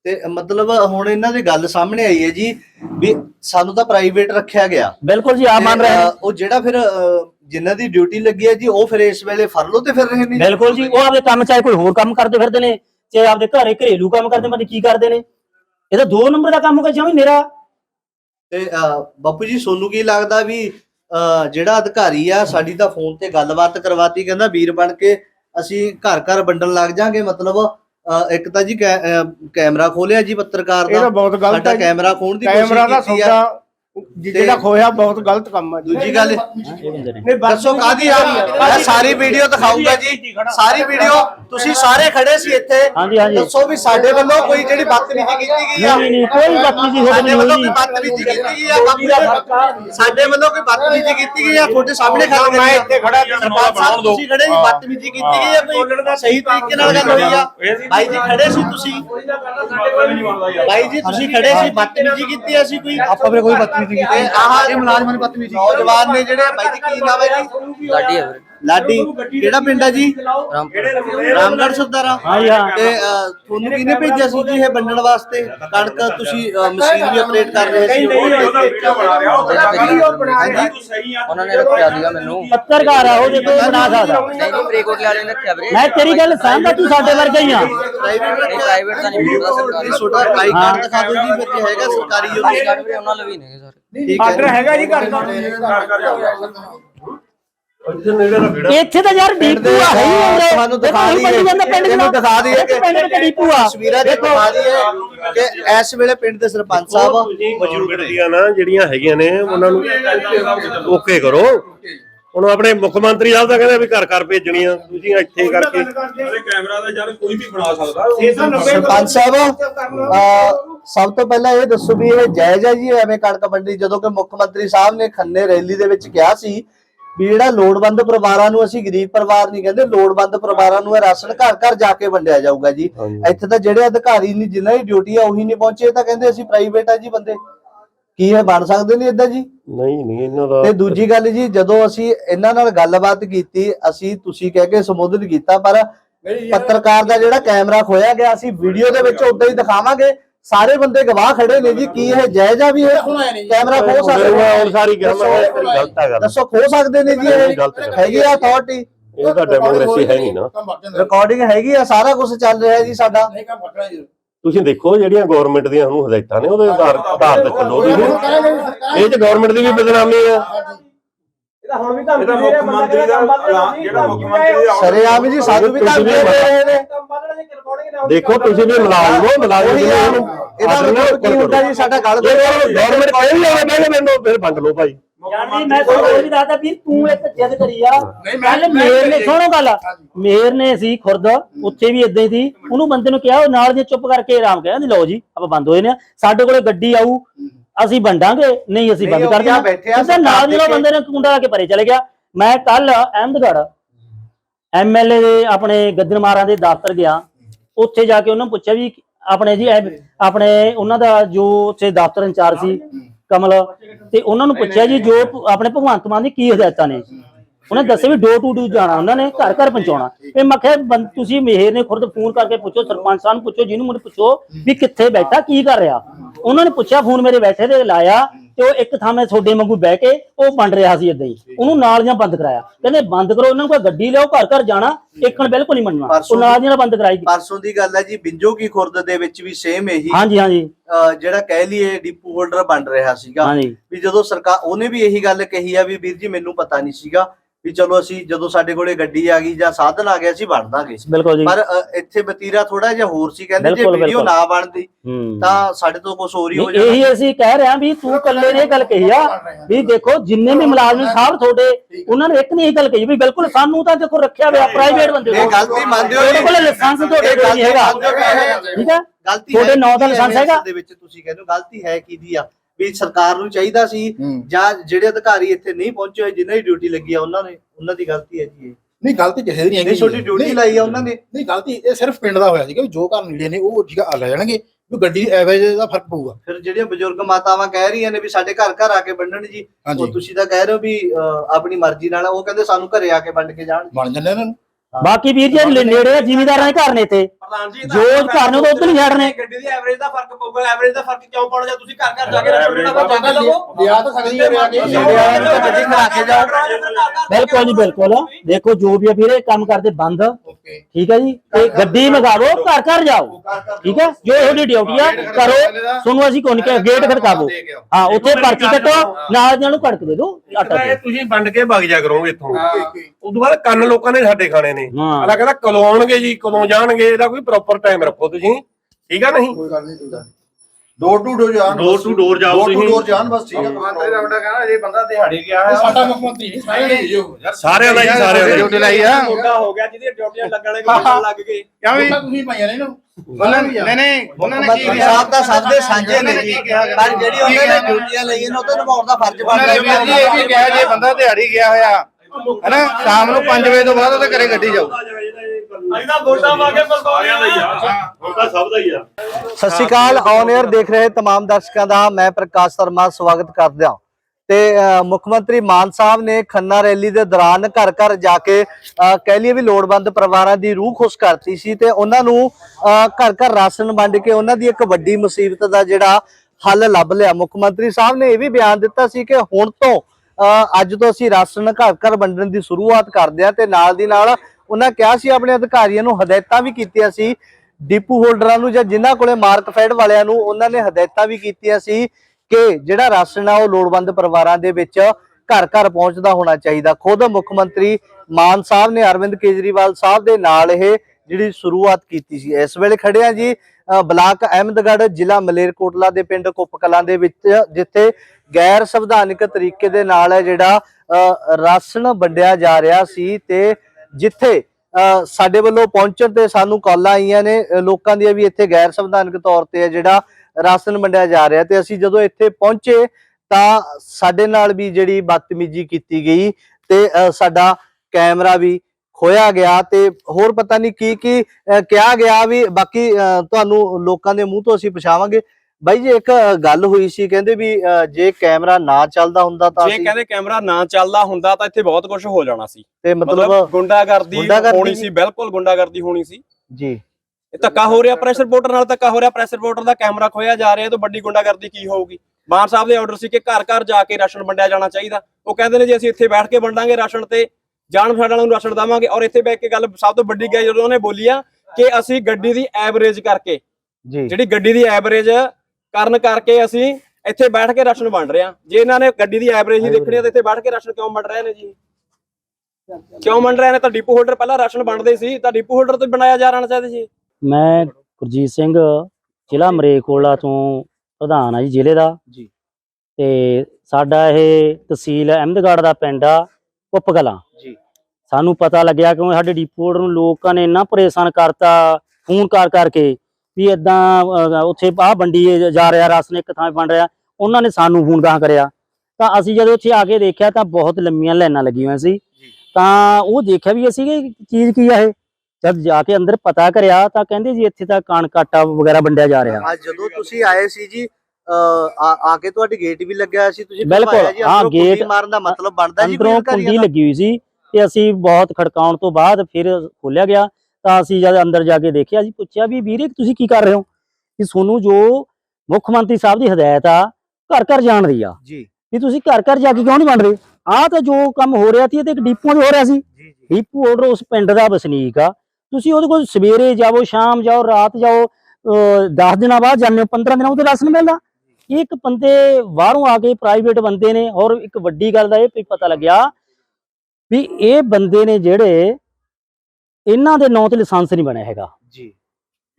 ਤੇ ਮਤਲਬ ਹੁਣ ਇਹਨਾਂ ਦੀ ਗੱਲ ਸਾਹਮਣੇ ਆਈ ਹੈ ਜੀ ਵੀ ਸਾਨੂੰ ਤਾਂ ਪ੍ਰਾਈਵੇਟ ਰੱਖਿਆ ਗਿਆ। ਬਿਲਕੁਲ ਜੀ ਆ ਮੰਨ ਰਹੇ ਨੇ। ਉਹ ਜਿਹੜਾ ਫਿਰ ਜਿਨ੍ਹਾਂ ਦੀ ਡਿਊਟੀ ਲੱਗੀ ਹੈ ਜੀ ਉਹ ਫਿਰ ਇਸ ਵੇਲੇ ਫਰਲੋ ਤੇ ਫਿਰ ਰਹੇ ਨੇ? ਬਿਲਕੁਲ ਜੀ ਉਹ ਆਪਦੇ ਕੰਮ ਚਾਹੇ ਕੋਈ ਹੋਰ ਕੰਮ ਕਰਦੇ ਫਿਰਦੇ ਨੇ ਚਾਹੇ ਆਪਦੇ ਘਰੇ ਘਰੇਲੂ ਕੰਮ ਕਰਦੇ ਪਤਾ ਕੀ ਕਰਦੇ ਨੇ। ਇਹ ਤਾਂ ਦੋ ਨੰਬਰ ਦਾ ਕੰਮ ਹੋ ਗਿਆ ਜਿਵੇਂ ਮੇਰਾ? ਤੇ ਬਾਪੂ ਜੀ ਸੋਨੂੰ ਕੀ ਲੱਗਦਾ ਵੀ ਜਿਹੜਾ ਅਧਿਕਾਰੀ ਆ ਸਾਡੀ ਤਾਂ ਫੋਨ ਤੇ ਗੱਲਬਾਤ ਕਰਵਾਤੀ ਕਹਿੰਦਾ ਵੀਰ ਬਣ ਕੇ ਅਸੀਂ ਘਰ ਘਰ ਵੰਡਣ ਲੱਗ ਜਾਾਂਗੇ ਮਤਲਬ ਅ, ਇੱਕ ਤਾਂ ਜੀ ਕੈ- ਅ, ਕੈਮਰਾ ਖੋਲਿਆ ਜੀ ਪੱਤਰਕਾਰ ਇਹ ਤਾਂ ਦਾ ਬਹੁਤ ਗਲਤ ਸਾਡਾ ਹੈ। ਕੈਮਰਾ ਖੋਣ ਦੀ ਕੈਮਰਾ ਦਾ ਕੋਸ਼ਿਸ਼ ਕੀਤੀ ਆ ਸੌਦਾ ਜਿਹੜਾ ਖੋਇਆ ਬਹੁਤ ਗਲਤ ਕੰਮ ਹੈ ਦੂਜੀ ਗੱਲ ਨਹੀਂ ਦੱਸੋ ਕਾਦੀ ਆ? ਮੈਂ ਸਾਰੀ ਵੀਡੀਓ ਦਿਖਾਊਂਗਾ ਜੀ। ਸਾਰੀ ਵੀਡੀਓ ਤੁਸੀਂ ਸਾਰੇ ਖੜੇ ਸੀ ਇੱਥੇ। ਦੱਸੋ ਵੀ ਸਾਡੇ ਵੱਲੋਂ ਕੋਈ ਜਿਹੜੀ ਬਦਤਮੀਜ਼ੀ ਕੀਤੀ ਗਈ ਆ? ਨਹੀਂ ਨਹੀਂ ਕੋਈ ਬਦਤਮੀਜ਼ੀ ਹੋ ਸਾਡੇ ਨਹੀਂ ਵੱਲੋਂ ਹੋਈ। ਕੋਈ ਬਦਤਮੀਜ਼ੀ ਕੀਤੀ ਗਈ ਆ? ਸਾਡੇ ਵੱਲੋਂ ਕੋਈ ਬਦਤਮੀਜ਼ੀ ਕੀਤੀ ਗਈ ਆ? ਤੁਹਾਡੇ ਸਾਹਮਣੇ ਖੜਾ ਮੈਂ ਇੱਥੇ ਖੜਾ ਸਰਪੰਚ ਸਾਹਿਬ ਤੁਸੀਂ ਖੜੇ ਸੀ? ਬਦਤਮੀਜ਼ੀ ਕੀਤੀ ਗਈ ਆ ਕੋਈ? ਸਹੀ ਤਰੀਕੇ ਨਾਲ ਗੱਲ ਹੋਈ ਆ? ਬਾਈ ਜੀ ਖੜੇ ਸੀ ਤੁਸੀਂ? ਬਾਈ ਜੀ ਤੁਸੀਂ ਖੜੇ ਸੀ? ਬਦਤਮੀਜ਼ੀ ਕੀਤੀ ਅਸੀਂ ਕੋਈ? ਆਪਾਂ ਵੀ ਕੋਈ ਬਦਤਮੀਜ਼ੀ ਕੀਤੀ ਆਹ ਇਹ ਮੁਲਾਜ਼ਮਾਂ ਨੇ ਬਦਤਮੀਜ਼ੀ ਕੀਤੀ ਨੌਜਵਾਨ ਨੇ ਜਿਹੜੇ ਬਾਈ ਜੀ ਕੀ ਨਾਮ ਹੈ ਜੀ? ਲਾਡੀ ਹੈ ਵੀਰੇ। ਲਾਡੀ ਕਿਹੜਾ ਪਿੰਡ ਹੈ ਜੀ? ਰਾਮਗੜ੍ਹ। ਸੁਦਾਰਾ ਹਾਂ ਜੀ, ਹਾਂ। ਤੇ ਅ, ਤੁਹਾਨੂੰ ਕਿਹਨੇ ਭੇਜਿਆ ਸੀ ਜੀ ਇਹ ਵੰਡਣ ਵਾਸਤੇ? ਕਣਕ ਤੁਸੀਂ ਅ, ਮਸ਼ੀਨ ਵੀ ਆਪਰੇਟ ਕਰ ਰਹੇ ਸੀ। ਉਹਨਾਂ ਨੇ ਰੱਖਿਆ ਸੀਗਾ ਮੈਨੂੰ। ਪੱਤਰਕਾਰ ਆ ਉਹ ਜੇ ਕੋਈ ਬਣਾ ਸਕਦਾ। ਨਹੀਂ ਨਹੀਂ ਪ੍ਰੀਕੋਟ ਵਾਲੇ ਨੇ ਰੱਖਿਆ ਵੀਰੇ। ਮੈਂ ਤੇਰੀ ਗੱਲ ਸਮਝਦਾ ਤੂੰ ਸਾਡੇ ਵਰਗਾ ਹੀ ਆ। ਪ੍ਰਾਈਵੇਟ ਨਹੀਂ ਪ੍ਰਾਈਵੇਟ ਤਾਂ ਨਹੀਂ ਮਿਲਦਾ ਸਰਕਾਰੀ। ਛੋਟਾ ਆਈ ਕਾਰਡ ਦਿਖਾ ਦਿਓ ਜੀ ਫਿਰ ਜੇ ਹੈਗਾ ਸਰਕਾਰੀ ਉਹ ਕਾਰਡ ਵੀਰੇ ਉਹਨਾਂ ਲਈ ਵੀ ਨੇ ਸਾਰੇ। ਠੀਕ ਹੈ ਆਰਡਰ ਹੈਗਾ ਜੀ ਘਰ ਦਾ? ਇੱਥੇ ਤਾਂ ਯਾਰ ਡੀਪੂ ਆ ਹੈ। ਹੀ ਤੁਹਾਨੂੰ ਦਿਖਾ ਦੇਖੋ, ਦਈਏ। ਇਹਨੂੰ ਦਿਖਾ ਦਈਏ ਕਿ ਪਿੰਡ ਵਿੱਚ ਡੀਪੂ ਆ। ਤਸਵੀਰਾਂ ਦੇ ਦਿਖਾ। ਦਈਏ ਕਿ ਇਸ ਵੇਲੇ ਪਿੰਡ ਦੇ ਸਰਪੰਚ ਸਾਹਿਬ ਮੌਜੂਦ ਦੀਆਂ ਨਾ ਜਿਹੜੀਆਂ ਹੈਗੀਆਂ ਨੇ ਉਹਨਾਂ ਨੂੰ ਓਕੇ ਕਰੋ। ਹੁਣ ਆਪਣੇ ਮੁੱਖ ਮੰਤਰੀ ਸਾਹਿਬ ਤਾਂ ਕਹਿੰਦੇ ਵੀ ਘਰ ਘਰ ਭੇਜਣੀਆਂ ਤੁਸੀਂ ਇੱਥੇ ਕਰਕੇ। ਕੈਮਰਾ ਦਾ ਯਾਰ ਕੋਈ ਵੀ ਬਣਾ ਸਕਦਾ। ਸਰਪੰਚ ਸਾਹਿਬ ਸਭ ਤੋਂ ਪਹਿਲਾਂ ਇਹ ਦੱਸੋ ਵੀ ਇਹ ਜਾਇਜ਼ ਹੈ ਜੀ ਐਵੇਂ ਕਣਕ ਵੰਡੀ ਜਦੋਂ ਕਿ ਮੁੱਖ ਮੰਤਰੀ ਸਾਹਿਬ ਨੇ ਖੰਨੇ ਰੈਲੀ ਦੇ ਵਿੱਚ ਕਿਹਾ ਸੀ ਵੀ ਜਿਹੜਾ ਲੋੜਵੰਦ ਪਰਿਵਾਰਾਂ ਨੂੰ ਅਸੀਂ ਗਰੀਬ ਪਰਿਵਾਰ ਨਹੀਂ ਕਹਿੰਦੇ ਲੋੜਵੰਦ ਪਰਿਵਾਰਾਂ ਨੂੰ ਇਹ ਰਾਸ਼ਨ ਘਰ ਘਰ ਜਾ ਕੇ ਵੰਡਿਆ ਜਾਊਗਾ ਜੀ। ਇੱਥੇ ਤਾਂ ਜਿਹੜੇ ਅਧਿਕਾਰੀ ਨਹੀਂ ਜਿਨ੍ਹਾਂ ਦੀ ਡਿਊਟੀ ਆ ਉਹੀ ਨਹੀਂ ਪਹੁੰਚੇ ਤਾਂ ਕਹਿੰਦੇ ਅਸੀਂ ਪ੍ਰਾਈਵੇਟ ਆ ਜੀ ਬੰਦੇ। ਕੀ ਇਹ ਬਣ ਸਕਦੇ ਨੇ ਇਦਾਂ ਜੀ? ਨਹੀਂ ਨਹੀਂ ਇਹਨਾਂ ਦਾ ਤੇ ਦੂਜੀ ਗੱਲ ਜੀ ਜਦੋਂ ਅਸੀਂ ਇਹਨਾਂ ਨਾਲ ਗੱਲਬਾਤ ਕੀਤੀ ਅਸੀਂ ਤੁਸੀਂ ਕਹਿ ਕੇ ਸੰਬੋਧਨ ਕੀਤਾ ਪਰ ਪੱਤਰਕਾਰ ਦਾ ਜਿਹੜਾ ਕੈਮਰਾ ਖੋਇਆ ਗਿਆ ਅਸੀਂ ਵੀਡੀਓ ਦੇ ਵਿੱਚ ਉਦਾਂ ਹੀ ਦਿਖਾਵਾਂਗੇ। ਸਾਰੇ ਬੰਦੇ ਗਵਾਹ ਖੜੇ ਨੇ ਜੀ ਕੀ ਇਹ ਜਾਇਜ਼ ਆ ਵੀ ਇਹ ਕੈਮਰਾ ਖੋ ਸਕਦੇ ਹੁਣ ਨੇ ਸਾਰੀ ਗਲਤ ਆ ਗੱਲ। ਦੱਸੋ ਖੋ ਸਕਦੇ ਨੇ ਜੀ ਇਹ। ਹੈਗੀ ਆ ਅਥਾਰਟੀ ਇਹ ਤਾਂ ਡੈਮੋਕ੍ਰੇਸੀ ਹੈ ਨਹੀਂ ਨਾ। ਰਿਕਾਰਡਿੰਗ ਹੈਗੀ ਆ ਸਾਰਾ ਕੁਝ ਚੱਲ ਰਿਹਾ ਜੀ ਸਾਡਾ। ਨਹੀਂ ਕੰਮ ਫਟਣਾ ਜੀ। ਤੁਸੀਂ ਦੇਖੋ ਜਿਹੜੀਆਂ ਗਵਰਨਮੈਂਟ ਦੀਆਂ ਹੁਣ ਹਦਾਇਤਾਂ ਨੇ ਉਹਦੇ ਆਧਾਰ ਆਧਾਰ ਤੇ ਚੱਲੋ ਤੁਸੀਂ ਇਹ ਚ ਗਵਰਨਮੈਂਟ ਦੀ ਵੀ ਬਦਨਾਮੀ ਆ। ਇਹਦਾ ਹੁਣ ਵੀ ਤਾਂ ਮੁੱਖ ਮੰਤਰੀ ਦਾ ਜਿਹੜਾ ਮੁੱਖ ਮੰਤਰੀ ਦਾ ਸਰੇਆਮ ਜੀ ਸਾਨੂੰ ਵੀ ਵੀ ਦੇ ਰਹੇ ਨੇ। ਦੇਖੋ ਤੁਸੀਂ ਵੀ ਮੁਲਾਜ਼ਮ ਹੋ ਮੁਲਾਜ਼ਮ ਇਹਦਾ ਕੀ ਹੁੰਦਾ ਜੀ ਸਾਡਾ ਗੱਲ ਗਵਰਨਮੈਂਟ ਕਹਿੰਦੀ ਆ ਕਹਿੰਦੇ ਮੈਨੂੰ ਫਿਰ ਵੰਡ ਲਓ ਭਾਈ। ਯਾਨੀ ਮੈਂ ਤੁਹਾਨੂੰ ਇਹ ਵੀ ਦੱਸਦਾ ਵੀ ਤੂੰ ਇੱਕ ਜਿੱਦ ਕਰੀ ਆ। ਕੱਲ ਮੇਰ ਨੇ ਸੁਣੋ ਗੱਲ। ਮੇਰ ਨੇ ਸੀ ਖੁਰਦ ਉੱਥੇ ਵੀ ਇਦਾਂ ਹੀ ਸੀ। ਉਹਨੂੰ ਬੰਦੇ ਨੂੰ ਕਿਹਾ ਉਹ ਨਾਲ ਦੀ ਚੁੱਪ ਕਰਕੇ ਆਰਾਮ ਕਹਿੰਦੇ ਲਓ ਜੀ ਆਪਾਂ ਬੰਦ ਹੋਏ ਨੇ ਸਾਡੇ ਕੋਲੇ ਗੱਡੀ ਆਊ ਅਸੀਂ ਵੰਡਾਂਗੇ। ਨਹੀਂ ਅਸੀਂ ਬੰਦ ਕਰ ਉਹ ਦੇਣਾ। ਬੈਠੇ ਆ, ਸਿੱਧਾ ਨਾਲ ਦੀ ਨਾਲ ਸਰਕਾਰ ਬੰਦੇ ਨੇ ਕੁੰਡਾ ਲਾ ਕੇ ਪਰੇ ਚਲੇ ਗਿਆ। ਮੈਂ ਕੱਲ ਅਹਿਮਦਗੜ੍ਹ ਐਮਐਲਏ ਦੇ ਆਪਣੇ ਗੱਜਰ ਮਾਰਾਂ ਦੇ ਦਫ਼ਤਰ ਗਿਆ। ਉੱਥੇ ਜਾ ਕੇ ਉਹਨਾਂ ਨੂੰ ਪੁੱਛਿਆ ਵੀ ਆਪਣੇ ਜੀ ਆਪਣੇ ਉਹਨਾਂ ਦਾ ਜੋ ਉੱਥੇ ਦਫ਼ਤਰ ਇੰਚਾਰਜ ਸੀ। ਕਮਲ ਤੇ ਉਹਨਾਂ ਨੂੰ ਪੁੱਛਿਆ ਜੀ ਜੋ ਆਪਣੇ ਭਗਵੰਤ ਮਾਨ ਦੀ ਕੀ ਹਦਾਇਤਾਂ ਨੇ। ਉਹਨੇ ਦੱਸਿਆ ਵੀ ਡੋਰ ਟੂ ਡੋਰ ਜਾਣਾ, ਉਹਨਾਂ ਨੇ ਘਰ ਘਰ ਪਹੁੰਚਾਉਣਾ। ਇਹ ਮੈਂ ਕਿਹਾ ਬੰ- ਤੁਸੀਂ ਮੇਹਰ ਨੇ ਖੁਦ ਫੋਨ ਕਰਕੇ ਪੁੱਛੋ, ਸਰਪੰਚ ਸਾਹਿਬ ਨੂੰ ਪੁੱਛੋ, ਜਿਹਨੂੰ ਮੈਨੂੰ ਪੁੱਛੋ ਵੀ ਕਿੱਥੇ ਬੈਠਾ, ਕੀ ਕਰ ਰਿਹਾ? ਉਹਨਾਂ ਨੇ ਪੁੱਛਿਆ, ਫੋਨ ਮੇਰੇ ਬੈਠੇ ਤੇ ਲਾਇਆ। ਤੇ ਉਹ ਇੱਕ ਥਾਂ ਮੈਂ ਤੁਹਾਡੇ ਵਾਂਗੂ ਬਹਿ ਕੇ ਉਹ ਵੰਡ ਰਿਹਾ ਸੀ ਇਦਾਂ ਹੀ। ਉਹਨੂੰ ਨਾਲ ਦੀਆਂ ਬੰਦ ਕਰਾਇਆ। ਕਹਿੰਦੇ ਬੰਦ ਕਰੋ ਇਹਨਾਂ ਨੂੰ ਕੋਈ ਗੱਡੀ ਲਿਆਓ ਘਰ ਘਰ ਜਾਣਾ ਇੱਕਣ ਬਿਲਕੁਲ ਨਹੀਂ ਮੰਨਣਾ। ਪਰਸੋਂ ਉਹ ਨਾਲ ਦੀਆਂ ਬੰਦ ਕਰਾਈ ਪਰਸੋਂ ਦੀ ਗੱਲ ਹੈ ਜੀ ਬਿੰਜੋ ਕੀ ਖੁਰਦ ਦੇ ਵਿੱਚ ਵੀ ਸੇਮ ਇਹੀ ਹਾਂਜੀ ਹਾਂਜੀ। ਜਿਹੜਾ ਕਹਿ ਲਈਏ ਡਿਪੂ ਹੋਲਡਰ ਬਣ ਰਿਹਾ ਸੀਗਾ। ਵੀ ਜਦੋਂ ਸਰਕਾਰ ਉਹਨੇ ਵੀ ਇਹੀ ਗੱਲ ਕਹੀ ਆ ਵੀ ਵੀਰ ਜੀ ਮੈਨੂੰ ਪਤਾ ਨਹੀਂ ਸੀਗਾ। ਵੀ ਚਲੋ ਅਸੀਂ ਜਦੋਂ ਸਾਡੇ ਕੋਲੇ ਗੱਡੀ ਆ ਗਈ ਜਾਂ ਸਾਧਨ ਆ ਗਿਆ ਅਸੀਂ ਦਾਂਗੇ। ਬਿਲਕੁਲ ਜੀ। ਪਰ ਅ, ਇੱਥੇ ਵਤੀਰਾ ਥੋੜਾ ਜਿਹਾ ਹੋਰ ਸੀ ਕਹਿੰਦੇ ਜੇ ਬਿਲਕੁਲ, ਵੀਡੀਓ ਬਿਲਕੁਲ। ਨਾ ਬਣਦੀ ਹੂੰ। ਤਾਂ ਸਾਡੇ ਤੋਂ ਕੁਝ ਹੋਰ ਹੀ ਹੋ ਨਹੀਂ, ਇਹੀ ਜਾਣਾ ਅਸੀਂ ਕਹਿ ਰਹੇ ਹਾਂ ਵੀ ਤੂੰ ਇਕੱਲੇ ਨੇ ਇਹ ਗੱਲ ਕਹੀ ਆ ਵੀ ਦੇਖੋ ਜਿੰਨੇ ਵੀ ਮੁਲਾਜ਼ਮ ਸਾਹਿਬ ਤੁਹਾਡੇ ਉਹਨਾਂ ਨੇ ਇੱਕ ਨਹੀਂ ਇਹ ਗੱਲ ਕਹੀ ਵੀ ਬਿਲਕੁਲ ਸਾਨੂੰ ਤਾਂ ਦੇਖੋ ਰੱਖਿਆ ਹੋਇਆ ਪ੍ਰਾਈਵੇਟ ਬੰਦੇ ਇਹ ਗਲਤੀ ਮੰਨਦੇ ਹੋ ਤੁਹਾਡੇ ਕੋਲ ਲਾਇਸੈਂਸ ਤੁਹਾਡੇ ਕੋਲ ਨਹੀਂ ਹੈਗਾ। ਠੀਕ ਹੈ? ਗਲਤੀ ਤੁਹਾਡੇ ਹੈ ਨਾਂ ਦਾ ਕਿਹਦੀ ਲਾਇਸੈਂਸ ਹੈਗਾ? ਦੇ ਵਿੱਚ ਤੁਸੀਂ ਕਹਿੰਦੇ ਹੋ ਗਲਤੀ ਹੈ ਕਿਹਦੀ ਆ? ਵੀ ਸਰਕਾਰ ਨੂੰ ਚਾਹੀਦਾ ਸੀ ਜਾਂ ਜਿਹੜੇ ਅਧਿਕਾਰੀ ਇੱਥੇ ਨਹੀਂ ਪਹੁੰਚੇ ਹੋਏ ਜਿਨ੍ਹਾਂ ਦੀ ਡਿਊਟੀ ਲੱਗੀ ਆ ਉਹਨਾਂ ਨੇ ਉਹਨਾਂ ਦੀ ਗਲਤੀ ਹੈ ਜੀ ਇਹ। ਨਹੀਂ ਗਲਤੀ ਕਿਸੇ ਦੀ ਨਹੀਂ ਹੈਗੀ। ਨਹੀਂ ਛੋਟੀ ਡਿਊਟੀ ਲਾਈ ਆ ਉਹਨਾਂ ਨੇ। ਨਹੀਂ ਗਲਤੀ ਇਹ ਸਿਰਫ ਪਿੰਡ ਦਾ ਹੋਇਆ ਸੀਗਾ ਵੀ ਜੋ ਘਰ ਨੇੜੇ ਨੇ ਉਹ ਠੀਕ ਆ ਲੈ ਜਾਣਗੇ ਵੀ ਗੱਡੀ ਦੀ ਐਵਰੇਜ ਦਾ ਫ਼ਰਕ ਪਊਗਾ। ਫਿਰ ਜਿਹੜੀਆਂ ਬਜ਼ੁਰਗ ਮਾਤਾਵਾਂ ਕਹਿ ਰਹੀਆਂ ਨੇ ਵੀ ਸਾਡੇ ਘਰ ਘਰ ਆ ਕੇ ਵੰਡਣ ਜੀ ਉਹ ਤੁਸੀਂ ਤਾਂ ਕਹਿ ਰਹੇ ਹੋ ਵੀ ਆਪਣੀ ਮਰਜ਼ੀ ਨਾਲ ਉਹ ਕਹਿੰਦੇ ਸਾਨੂੰ ਘਰੇ ਆ ਕੇ ਵੰਡ ਕੇ ਜਾਣ ਬਣ ਜਾਂਦੇ ਇਹਨਾਂ ਨੂੰ। ਬਾਕੀ ਵੀਰ ਜੀ ਨੇੜੇ ਆ ਜ਼ਿਮੀਦਾਰਾਂ ਦੇ ਘਰ ਨੇ ਇੱਥੇ। ਪ੍ਰਧਾਨ ਜੀ ਜੋ ਘਰ ਨੇ ਉਹ ਉੱਧਰ ਹੀ ਛੱਡਣੇ ਗੱਡੀ ਦੀ ਐਵਰੇਜ ਦਾ ਫ਼ਰਕ ਪਊਗਾ ਐਵਰੇਜ ਦਾ ਫ਼ਰਕ ਕਿਉਂ ਪਾਉਣਾ? ਜੇ ਤੁਸੀਂ ਘਰ ਘਰ ਜਾ ਕੇ ਰੈਸਟੋਰੈਂਟ ਦਾ ਜਾ ਕੇ ਲਵੋ। ਲਿਆ ਤਾਂ ਸਕਦੀ ਹੈ ਲਿਆ ਕੇ ਗੱਡੀ ਕਰਾ ਕੇ ਜਾਓ। ਬਿਲਕੁਲ ਜੀ ਬਿਲਕੁਲ। ਦੇਖੋ ਜੋ ਵੀ ਆ ਵੀਰੇ ਕੰਮ ਕਰਦੇ ਬੰਦ। ਓਕੇ ਠੀਕ ਹੈ ਜੀ? ਤੇ ਗੱਡੀ ਮੰਗਾਵੋ ਘਰ ਘਰ ਜਾਓ। ਠੀਕ ਹੈ? ਜੋ ਤੁਹਾਡੀ ਡਿਊਟੀ ਆ ਕਰੋ। ਤੁਹਾਨੂੰ ਅਸੀਂ ਕੋਈ ਨਹੀਂ ਗੇਟ ਖੜਕਾਵੋ। ਹਾਂ ਉੱਥੇ ਪਰਚੀ ਕੱਟੋ ਨਾਲ ਦੀਆਂ ਨੂੰ ਕੜਕ ਦੇ ਦਿਓ ਆਟਾ ਦੇ ਤੁਸੀਂ ਵੰਡ ਕੇ ਵਗ ਜਾ ਕਰੋਗੇ ਇੱਥੋਂ। ਉਦੋਂ ਬਾਅਦ ਕੰਨ ਲੋਕਾਂ ਨੇ ਸਾਡੇ ਖਾਣੇ ਨੇ। ਹਾਂ। ਅਲਾ ਕਹਿੰਦਾ ਕਦੋਂ ਆਉਣਗੇ ਜੀ ਕਦੋਂ ਜਾਣਗੇ ਇਹਦਾ ਕੋਈ ਪ੍ਰੋਪਰ ਟਾਈਮ ਰੱਖੋ ਤੁਸੀਂ। ਠੀਕ ਆ ਨਹੀਂ? ਕੋਈ ਗੱਲ ਨਹੀਂ ਕੋਈ ਗੱਲ ਨਹੀਂ। ਡੋਰ ਟੂ ਡੋਰ ਜਾਣ ਡੋਰ ਟੂ ਡੋਰ ਜਾਓ ਡੋਰ ਟੂ ਤੁਸੀਂ। ਡੋਰ ਜਾਣ ਬਸ ਠੀਕ ਹੈ ਮੰਤਰੀ ਦਾ ਵੱਡਾ ਕਹਿੰਦਾ ਜੇ ਬੰਦਾ ਦਿਹਾੜੀ ਗਿਆ ਇਹ ਸਾਡਾ ਮੁੱਖ ਮੰਤਰੀ ਨਹੀਂ ਸਾਰੇ ਨੇ ਜੋ। ਸਾਰਿਆਂ ਦਾ ਜੀ ਸਾਰਿਆਂ ਦਾ ਡਿਊਟੀ ਲਾਈ ਆ। ਮੋਟਾ ਹੋ ਗਿਆ ਜਿਹਦੀ ਡਿਊਟੀਆਂ ਲੱਗਣ ਲੱਗ ਲੱਗ ਗਏ। ਕਿਉਂ ਵੀ? ਤੁਸੀਂ ਪਾਈਆਂ ਨੇ ਇਹਨੂੰ। ਉਹਨਾਂ ਨੇ ਨਹੀਂ ਨਹੀਂ ਉਹਨਾਂ ਨੇ ਕੀ ਸਾਹਿਬ ਦਾ ਸਭ ਦੇ ਸਾਂਝੇ ਨੇ। ਜੀ ਪਰ ਜਿਹੜੀ ਉਹਨਾਂ ਨੇ ਡਿਊਟੀਆਂ ਲਈਆਂ ਨੇ ਉਹ ਤਾਂ ਨਿਭਾਉਣ ਦਾ ਫਰਜ਼ ਬਣਦਾ ਜੀ ਇਹ ਵੀ ਕਿਹਾ ਜੇ ਬੰਦਾ ਦਿਹਾੜੀ ਗਿਆ ਹੋਇਆ ਹਨਾ ਸ਼ਾਮ ਨੂੰ 5 ਵਜੇ ਤੋਂ ਬਾਅਦ ਉਹਦੇ ਘਰੇ ਗੱਡੀ ਜਾਊ। ਇਹਦਾ ਵੋਟਾਂ ਪਾ ਕੇ ਪਰਵਾਰਿਆਂ ਦਾ ਹੀ ਆ। ਵੋਟਾਂ ਸਭ ਦਾ ਹੀ ਆ। ਸਤਿ ਸ਼੍ਰੀ ਅਕਾਲ ਔਨ 에ਅਰ ਦੇਖ ਰਹੇ तमाम ਦਰਸ਼ਕਾਂ ਦਾ ਮੈਂ ਪ੍ਰਕਾਸ਼ ਸ਼ਰਮਾ ਸਵਾਗਤ ਕਰਦਾ ਤੇ ਮੁੱਖ ਮੰਤਰੀ ਮਾਨ ਸਾਹਿਬ ਨੇ ਖੰਨਾ ਰੈਲੀ ਦੇ ਦੌਰਾਨ ਘਰ ਘਰ ਜਾ ਕੇ ਕਹਿ ਲਈਏ ਵੀ ਲੋੜਵੰਦ ਪਰਿਵਾਰਾਂ ਦੀ ਰੂਹ ਖੁਸ਼ ਕਰਤੀ ਸੀ ਤੇ ਉਹਨਾਂ ਨੂੰ ਘਰ ਘਰ ਰਾਸ਼ਨ ਵੰਡ ਕੇ ਉਹਨਾਂ ਦੀ ਇੱਕ ਵੱਡੀ ਮੁਸੀਬਤ ਦਾ ਜਿਹੜਾ ਹੱਲ ਲੱਭ ਲਿਆ। ਮੁੱਖ ਮੰਤਰੀ ਸਾਹਿਬ ਨੇ ਇਹ ਵੀ ਬਿਆਨ ਦਿੱਤਾ ਸੀ ਕਿ ਹੁਣ ਤੋਂ ਅੱਜ ਤੋਂ ਅਸੀਂ ਰਾਸ਼ਨ ਘਰ ਘਰ ਵੰਡਣ ਦੀ ਸ਼ੁਰੂਆਤ ਕਰਦੇ ਹਾਂ ਤੇ ਨਾਲ ਦੀ ਨਾਲ ਉਹਨਾਂ ਕਿਹਾ ਸੀ ਆਪਣੇ ਅਧਿਕਾਰੀਆਂ ਨੂੰ ਹਦਾਇਤਾਂ ਵੀ ਕੀਤੀਆਂ ਸੀ, ਡਿਪੂ ਹੋਲਡਰਾਂ ਨੂੰ ਜਾਂ ਜਿਨ੍ਹਾਂ ਕੋਲੇ ਮਾਰਕ ਫੈਡ ਵਾਲਿਆਂ ਨੂੰ ਉਹਨਾਂ ਨੇ ਹਦਾਇਤਾਂ ਵੀ ਕੀਤੀਆਂ ਸੀ ਕਿ ਜਿਹੜਾ ਰਾਸ਼ਨ ਆ ਉਹ ਲੋੜਵੰਦ ਪਰਿਵਾਰਾਂ ਦੇ ਵਿੱਚ ਘਰ ਘਰ ਪਹੁੰਚਦਾ ਹੋਣਾ ਚਾਹੀਦਾ। ਖੁਦ ਮੁੱਖ ਮੰਤਰੀ ਮਾਨ ਸਾਹਿਬ ਨੇ ਅਰਵਿੰਦ ਕੇਜਰੀਵਾਲ ਸਾਹਿਬ ਦੇ ਨਾਲ ਇਹ ਜਿਹੜੀ ਸ਼ੁਰੂਆਤ ਕੀਤੀ ਸੀ। ਇਸ ਵੇਲੇ ਖੜੇ ਆ ਜੀ। ਬਲਾਕ ਅਹਿਮਦਗੜ੍ਹ ਜ਼ਿਲ੍ਹਾ ਮਲੇਰਕੋਟਲਾ ਦੇ ਪਿੰਡ ਕੁੱਪਕਲਾਂ ਦੇ ਵਿੱਚ, ਜਿੱਥੇ ਗੈਰ ਸੰਵਿਧਾਨਿਕ ਤਰੀਕੇ ਦੇ ਨਾਲ ਹੈ ਜਿਹੜਾ ਰਾਸ਼ਨ ਵੰਡਿਆ ਜਾ ਰਿਹਾ ਸੀ ਤੇ ਜਿੱਥੇ ਸਾਡੇ ਵੱਲੋਂ ਪਹੁੰਚਣ ਤੇ ਸਾਨੂੰ ਕਾਲਾਂ ਆਈਆਂ ਨੇ ਲੋਕਾਂ ਦੀਆਂ ਵੀ ਇੱਥੇ ਗੈਰ ਸੰਵਿਧਾਨਕ ਤੌਰ ਤੇ ਹੈ ਜਿਹੜਾ ਰਾਸ਼ਨ ਵੰਡਿਆ ਜਾ ਰਿਹਾ ਤੇ ਅਸੀਂ ਜਦੋਂ ਇੱਥੇ ਪਹੁੰਚੇ ਤਾਂ ਸਾਡੇ ਨਾਲ ਵੀ ਜਿਹੜੀ ਬਦਤਮੀਜ਼ੀ ਕੀਤੀ ਗਈ ਤੇ ਸਾਡਾ ਕੈਮਰਾ ਵੀ ਖੋਇਆ ਗਿਆ ਤੇ ਹੋਰ ਪਤਾ ਨਹੀਂ ਕੀ ਕੀ ਕਿਹਾ ਗਿਆ ਵੀ ਬਾਕੀ ਤੁਹਾਨੂੰ ਲੋਕਾਂ ਦੇ ਮੂੰਹ ਤੋਂ ਅਸੀਂ ਪਛਾਵਾਂਗੇ। ਬਾਈ ਜੀ ਇੱਕ ਗੱਲ ਹੋਈ ਸੀ ਕਹਿੰਦੇ ਵੀ ਜੇ ਕੈਮਰਾ ਨਾ ਚੱਲਦਾ ਹੁੰਦਾ ਤਾਂ ਜੇ ਕਹਿੰਦੇ ਕੈਮਰਾ ਨਾ ਚੱਲਦਾ ਹੁੰਦਾ ਤਾਂ ਇੱਥੇ ਬਹੁਤ ਕੁਝ ਹੋ ਜਾਣਾ ਸੀ। ਤੇ ਮਤਲਬ ਗੁੰਡਾਗਰਦੀ ਹੋਣੀ ਸੀ ਬਿਲਕੁਲ ਗੁੰਡਾਗਰਦੀ ਹੋਣੀ ਸੀ। ਜੀ। ਇਹ ਧੱਕਾ ਹੋ ਰਿਹਾ ਪ੍ਰੈਸ਼ਰ ਰਿਪੋਰਟਰ ਨਾਲ ਧੱਕਾ ਹੋ ਰਿਹਾ ਪ੍ਰੈਸ਼ਰ ਰਿਪੋਰਟਰ ਦਾ ਕੈਮਰਾ ਖੋਇਆ ਜਾ ਰਿਹਾ ਤੋਂ ਵੱਡੀ ਗੁੰਡਾਗਰਦੀ ਕੀ ਹੋਊਗੀ? ਮਾਨ ਸਾਹਿਬ ਦੇ ਆਰਡਰ ਸੀ ਕਿ ਘਰ ਘਰ ਜਾ ਕੇ ਰਾਸ਼ਨ ਵੰਡਿਆ ਜਾਣਾ ਚਾਹੀਦਾ। ਉਹ ਕਹਿੰਦੇ ਨੇ ਜੇ ਅਸੀਂ ਇੱਥੇ ਬੈਠ ਕੇ ਵੰਡਾਂਗੇ ਰਾਸ਼ਨ ਤੇ ਜਾਣ ਪਛਾਣ ਵਾਲਿਆਂ ਨੂੰ ਰਾਸ਼ਨ ਦੇਵਾਂਗੇ। ਔਰ ਇੱਥੇ ਬੈਠ ਕੇ ਗੱਲ ਸਭ ਤੋਂ ਵੱਡੀ ਗੱਲ ਜਦੋਂ ਉਹਨੇ ਬੋਲੀ ਆ ਕਿ ਅਸੀਂ ਗੱਡੀ ਦੀ ਐਵਰੇਜ ਕਰਕੇ ਜੀ। ਜਿਹੜੀ ਗੱਡੀ ਦੀ ਐਵਰੇਜ ਕਰਨ ਕਰਕੇ ਅਸੀਂ ਇੱਥੇ ਬੈਠ ਕੇ ਰਾਸ਼ਨ ਵੰਡ ਰਹੇ ਹਾਂ ਜੇ ਇਹਨਾਂ ਨੇ ਗੱਡੀ ਦੀ ਐਵਰੇਜ ਹੀ ਦੇਖਣੀ ਹੈ ਤਾਂ ਇੱਥੇ ਬੈਠ ਕੇ ਰਾਸ਼ਨ ਕਿਉਂ ਵੰਡ ਰਹੇ ਨੇ ਜੀ? ਕਿਉਂ ਵੰਡ ਰਹੇ ਨੇ? ਤਾਂ ਡਿਪੂ ਹੋਲਡਰ ਪਹਿਲਾਂ ਰਾਸ਼ਨ ਵੰਡਦੇ ਸੀ ਤਾਂ ਡਿਪੂ ਹੋਲਡਰ ਤੋਂ ਬਣਾਇਆ ਜਾ ਰਹਿਣਾ ਚਾਹੀਦਾ ਜੀ। ਮੈਂ ਗੁਰਜੀਤ ਸਿੰਘ ਜ਼ਿਲ੍ਹਾ ਮਰੇਕੋਲਾ ਤੋਂ ਪ੍ਰਧਾਨ ਆ ਜੀ ਜ਼ਿਲ੍ਹੇ ਦਾ। ਜੀ। ਤੇ ਸਾਡਾ ਇਹ ਤਹਿਸੀਲ ਅਹਿਮਦਗੜ੍ਹ ਦਾ ਪਿੰਡ ਆ। ਕੁੱਪ ਕਲਾਂ ਜੀ। ਸਾਨੂੰ ਪਤਾ ਲੱਗਿਆ ਕਿ ਸਾਡੇ ਡਿਪੋਰਟ ਨੂੰ ਲੋਕਾਂ ਨੇ ਇੰਨਾ ਪਰੇਸ਼ਾਨ ਕਰਤਾ ਫੋਨ ਕਰ ਕਰਕੇ ਵੀ ਇਦਾਂ ਉੱਥੇ ਆਹ ਵੰਡੀ ਜਾ ਰਿਹਾ ਰਾਸ਼ਨ ਇੱਕ ਥਾਂ ਵੰਡ ਰਿਹਾ ਉਹਨਾਂ ਨੇ ਸਾਨੂੰ ਫੋਨ ਗਾਹ ਕਰਿਆ। ਤਾਂ ਅਸੀਂ ਜਦੋਂ ਉੱਥੇ ਆ ਕੇ ਦੇਖਿਆ ਤਾਂ ਬਹੁਤ ਲੰਮੀਆਂ ਲਾਈਨਾਂ ਲੱਗੀਆਂ ਸੀ। ਤਾਂ ਉਹ ਦੇਖਿਆ ਵੀ ਅਸੀਂ ਕਿ ਚੀਜ਼ ਕੀ ਆ ਇਹ? ਜਦ ਜਾ ਕੇ ਅੰਦਰ ਪਤਾ ਕਰਿਆ ਤਾਂ ਕਹਿੰਦੇ ਜੀ ਇੱਥੇ ਤਾਂ ਕਣਕ ਆਟਾ ਵਗੈਰਾ ਵੰਡਿਆ ਜਾ ਰਿਹਾ। ਅੱਜ ਜਦੋਂ ਤੁਸੀਂ ਆਏ ਸੀ ਜੀ ਆ ਆ ਕੇ ਤੁਹਾਡੀ ਗੇਟ ਵੀ ਲੱਗਿਆ ਸੀ ਤੁਸੀਂ ਬਿਲਕੁਲ, ਹਾਂ, ਗੇਟ- ਮਾਰਨ ਦਾ ਮਤਲਬ ਬਣਦਾ ਜੀ ਕੋਈ ਅੰਦਰੋਂ ਕੁੰਡੀ ਦਾ? ਲੱਗੀ ਹੋਈ ਸੀ ਤੇ ਅਸੀਂ ਬਹੁਤ ਖੜਕਾਉਣ ਤੋਂ ਬਾਅਦ ਫਿਰ ਖੋਲਿਆ ਗਿਆ। ਤਾਂ ਅਸੀਂ ਜਦ ਅੰਦਰ ਜਾ ਕੇ ਦੇਖਿਆ ਜੀ ਪੁੱਛਿਆ ਵੀ ਵੀਰੇ ਤੁਸੀਂ ਕੀ ਕਰ ਰਹੇ ਹੋ? ਕਿ ਤੁਹਾਨੂੰ ਜੋ ਮੁੱਖ ਮੰਤਰੀ ਸਾਹਿਬ ਦੀ ਹਦਾਇਤ ਆ ਘਰ ਘਰ ਜਾਣ ਦੀ ਆ। ਜੀ। ਵੀ ਤੁਸੀਂ ਘਰ ਘਰ ਜਾ ਕੇ ਕਿਉਂ ਨਹੀਂ ਵੰਡ ਰਹੇ? ਆਹ ਤਾਂ ਜੋ ਕੰਮ ਹੋ ਰਿਹਾ ਸੀ ਇਹ ਤੇ ਇੱਕ ਡੀਪੂਆਂ 'ਚ ਹੋ ਰਿਹਾ ਸੀ। ਡੀਪੂ ਆਰਡਰ ਉਸ ਪਿੰਡ ਦਾ ਵਸਨੀਕ ਆ। ਤੁਸੀਂ ਉਹਦੇ ਕੋਲ ਸਵੇਰੇ ਜਾਓ ਸ਼ਾਮ ਜਾਓ ਰਾਤ ਜਾਓ 10 ਦਿਨਾਂ ਬਾਅਦ ਜਾਂਦੇ ਹੋ 15 ਦਿਨਾਂ ਉਹਦੇ ਰਾਸ਼ਨ ਮਿਲਦਾ। ਇੱਕ ਬੰਦੇ ਬਾਹਰੋਂ ਆ ਕੇ ਪ੍ਰਾਈਵੇਟ ਬੰਦੇ ਨੇ ਔਰ ਇੱਕ ਵੱਡੀ ਗੱਲ ਦਾ ਇਹ ਵੀ ਪਤਾ ਲੱਗਿਆ ਵੀ ਇਹ ਬੰਦੇ ਨੇ ਜਿਹੜੇ ਇਹਨਾਂ ਦੇ ਨਾਂ ਤੇ ਲਾਇਸੈਂਸ ਨਹੀਂ ਬਣਿਆ ਹੈਗਾ। ਜੀ।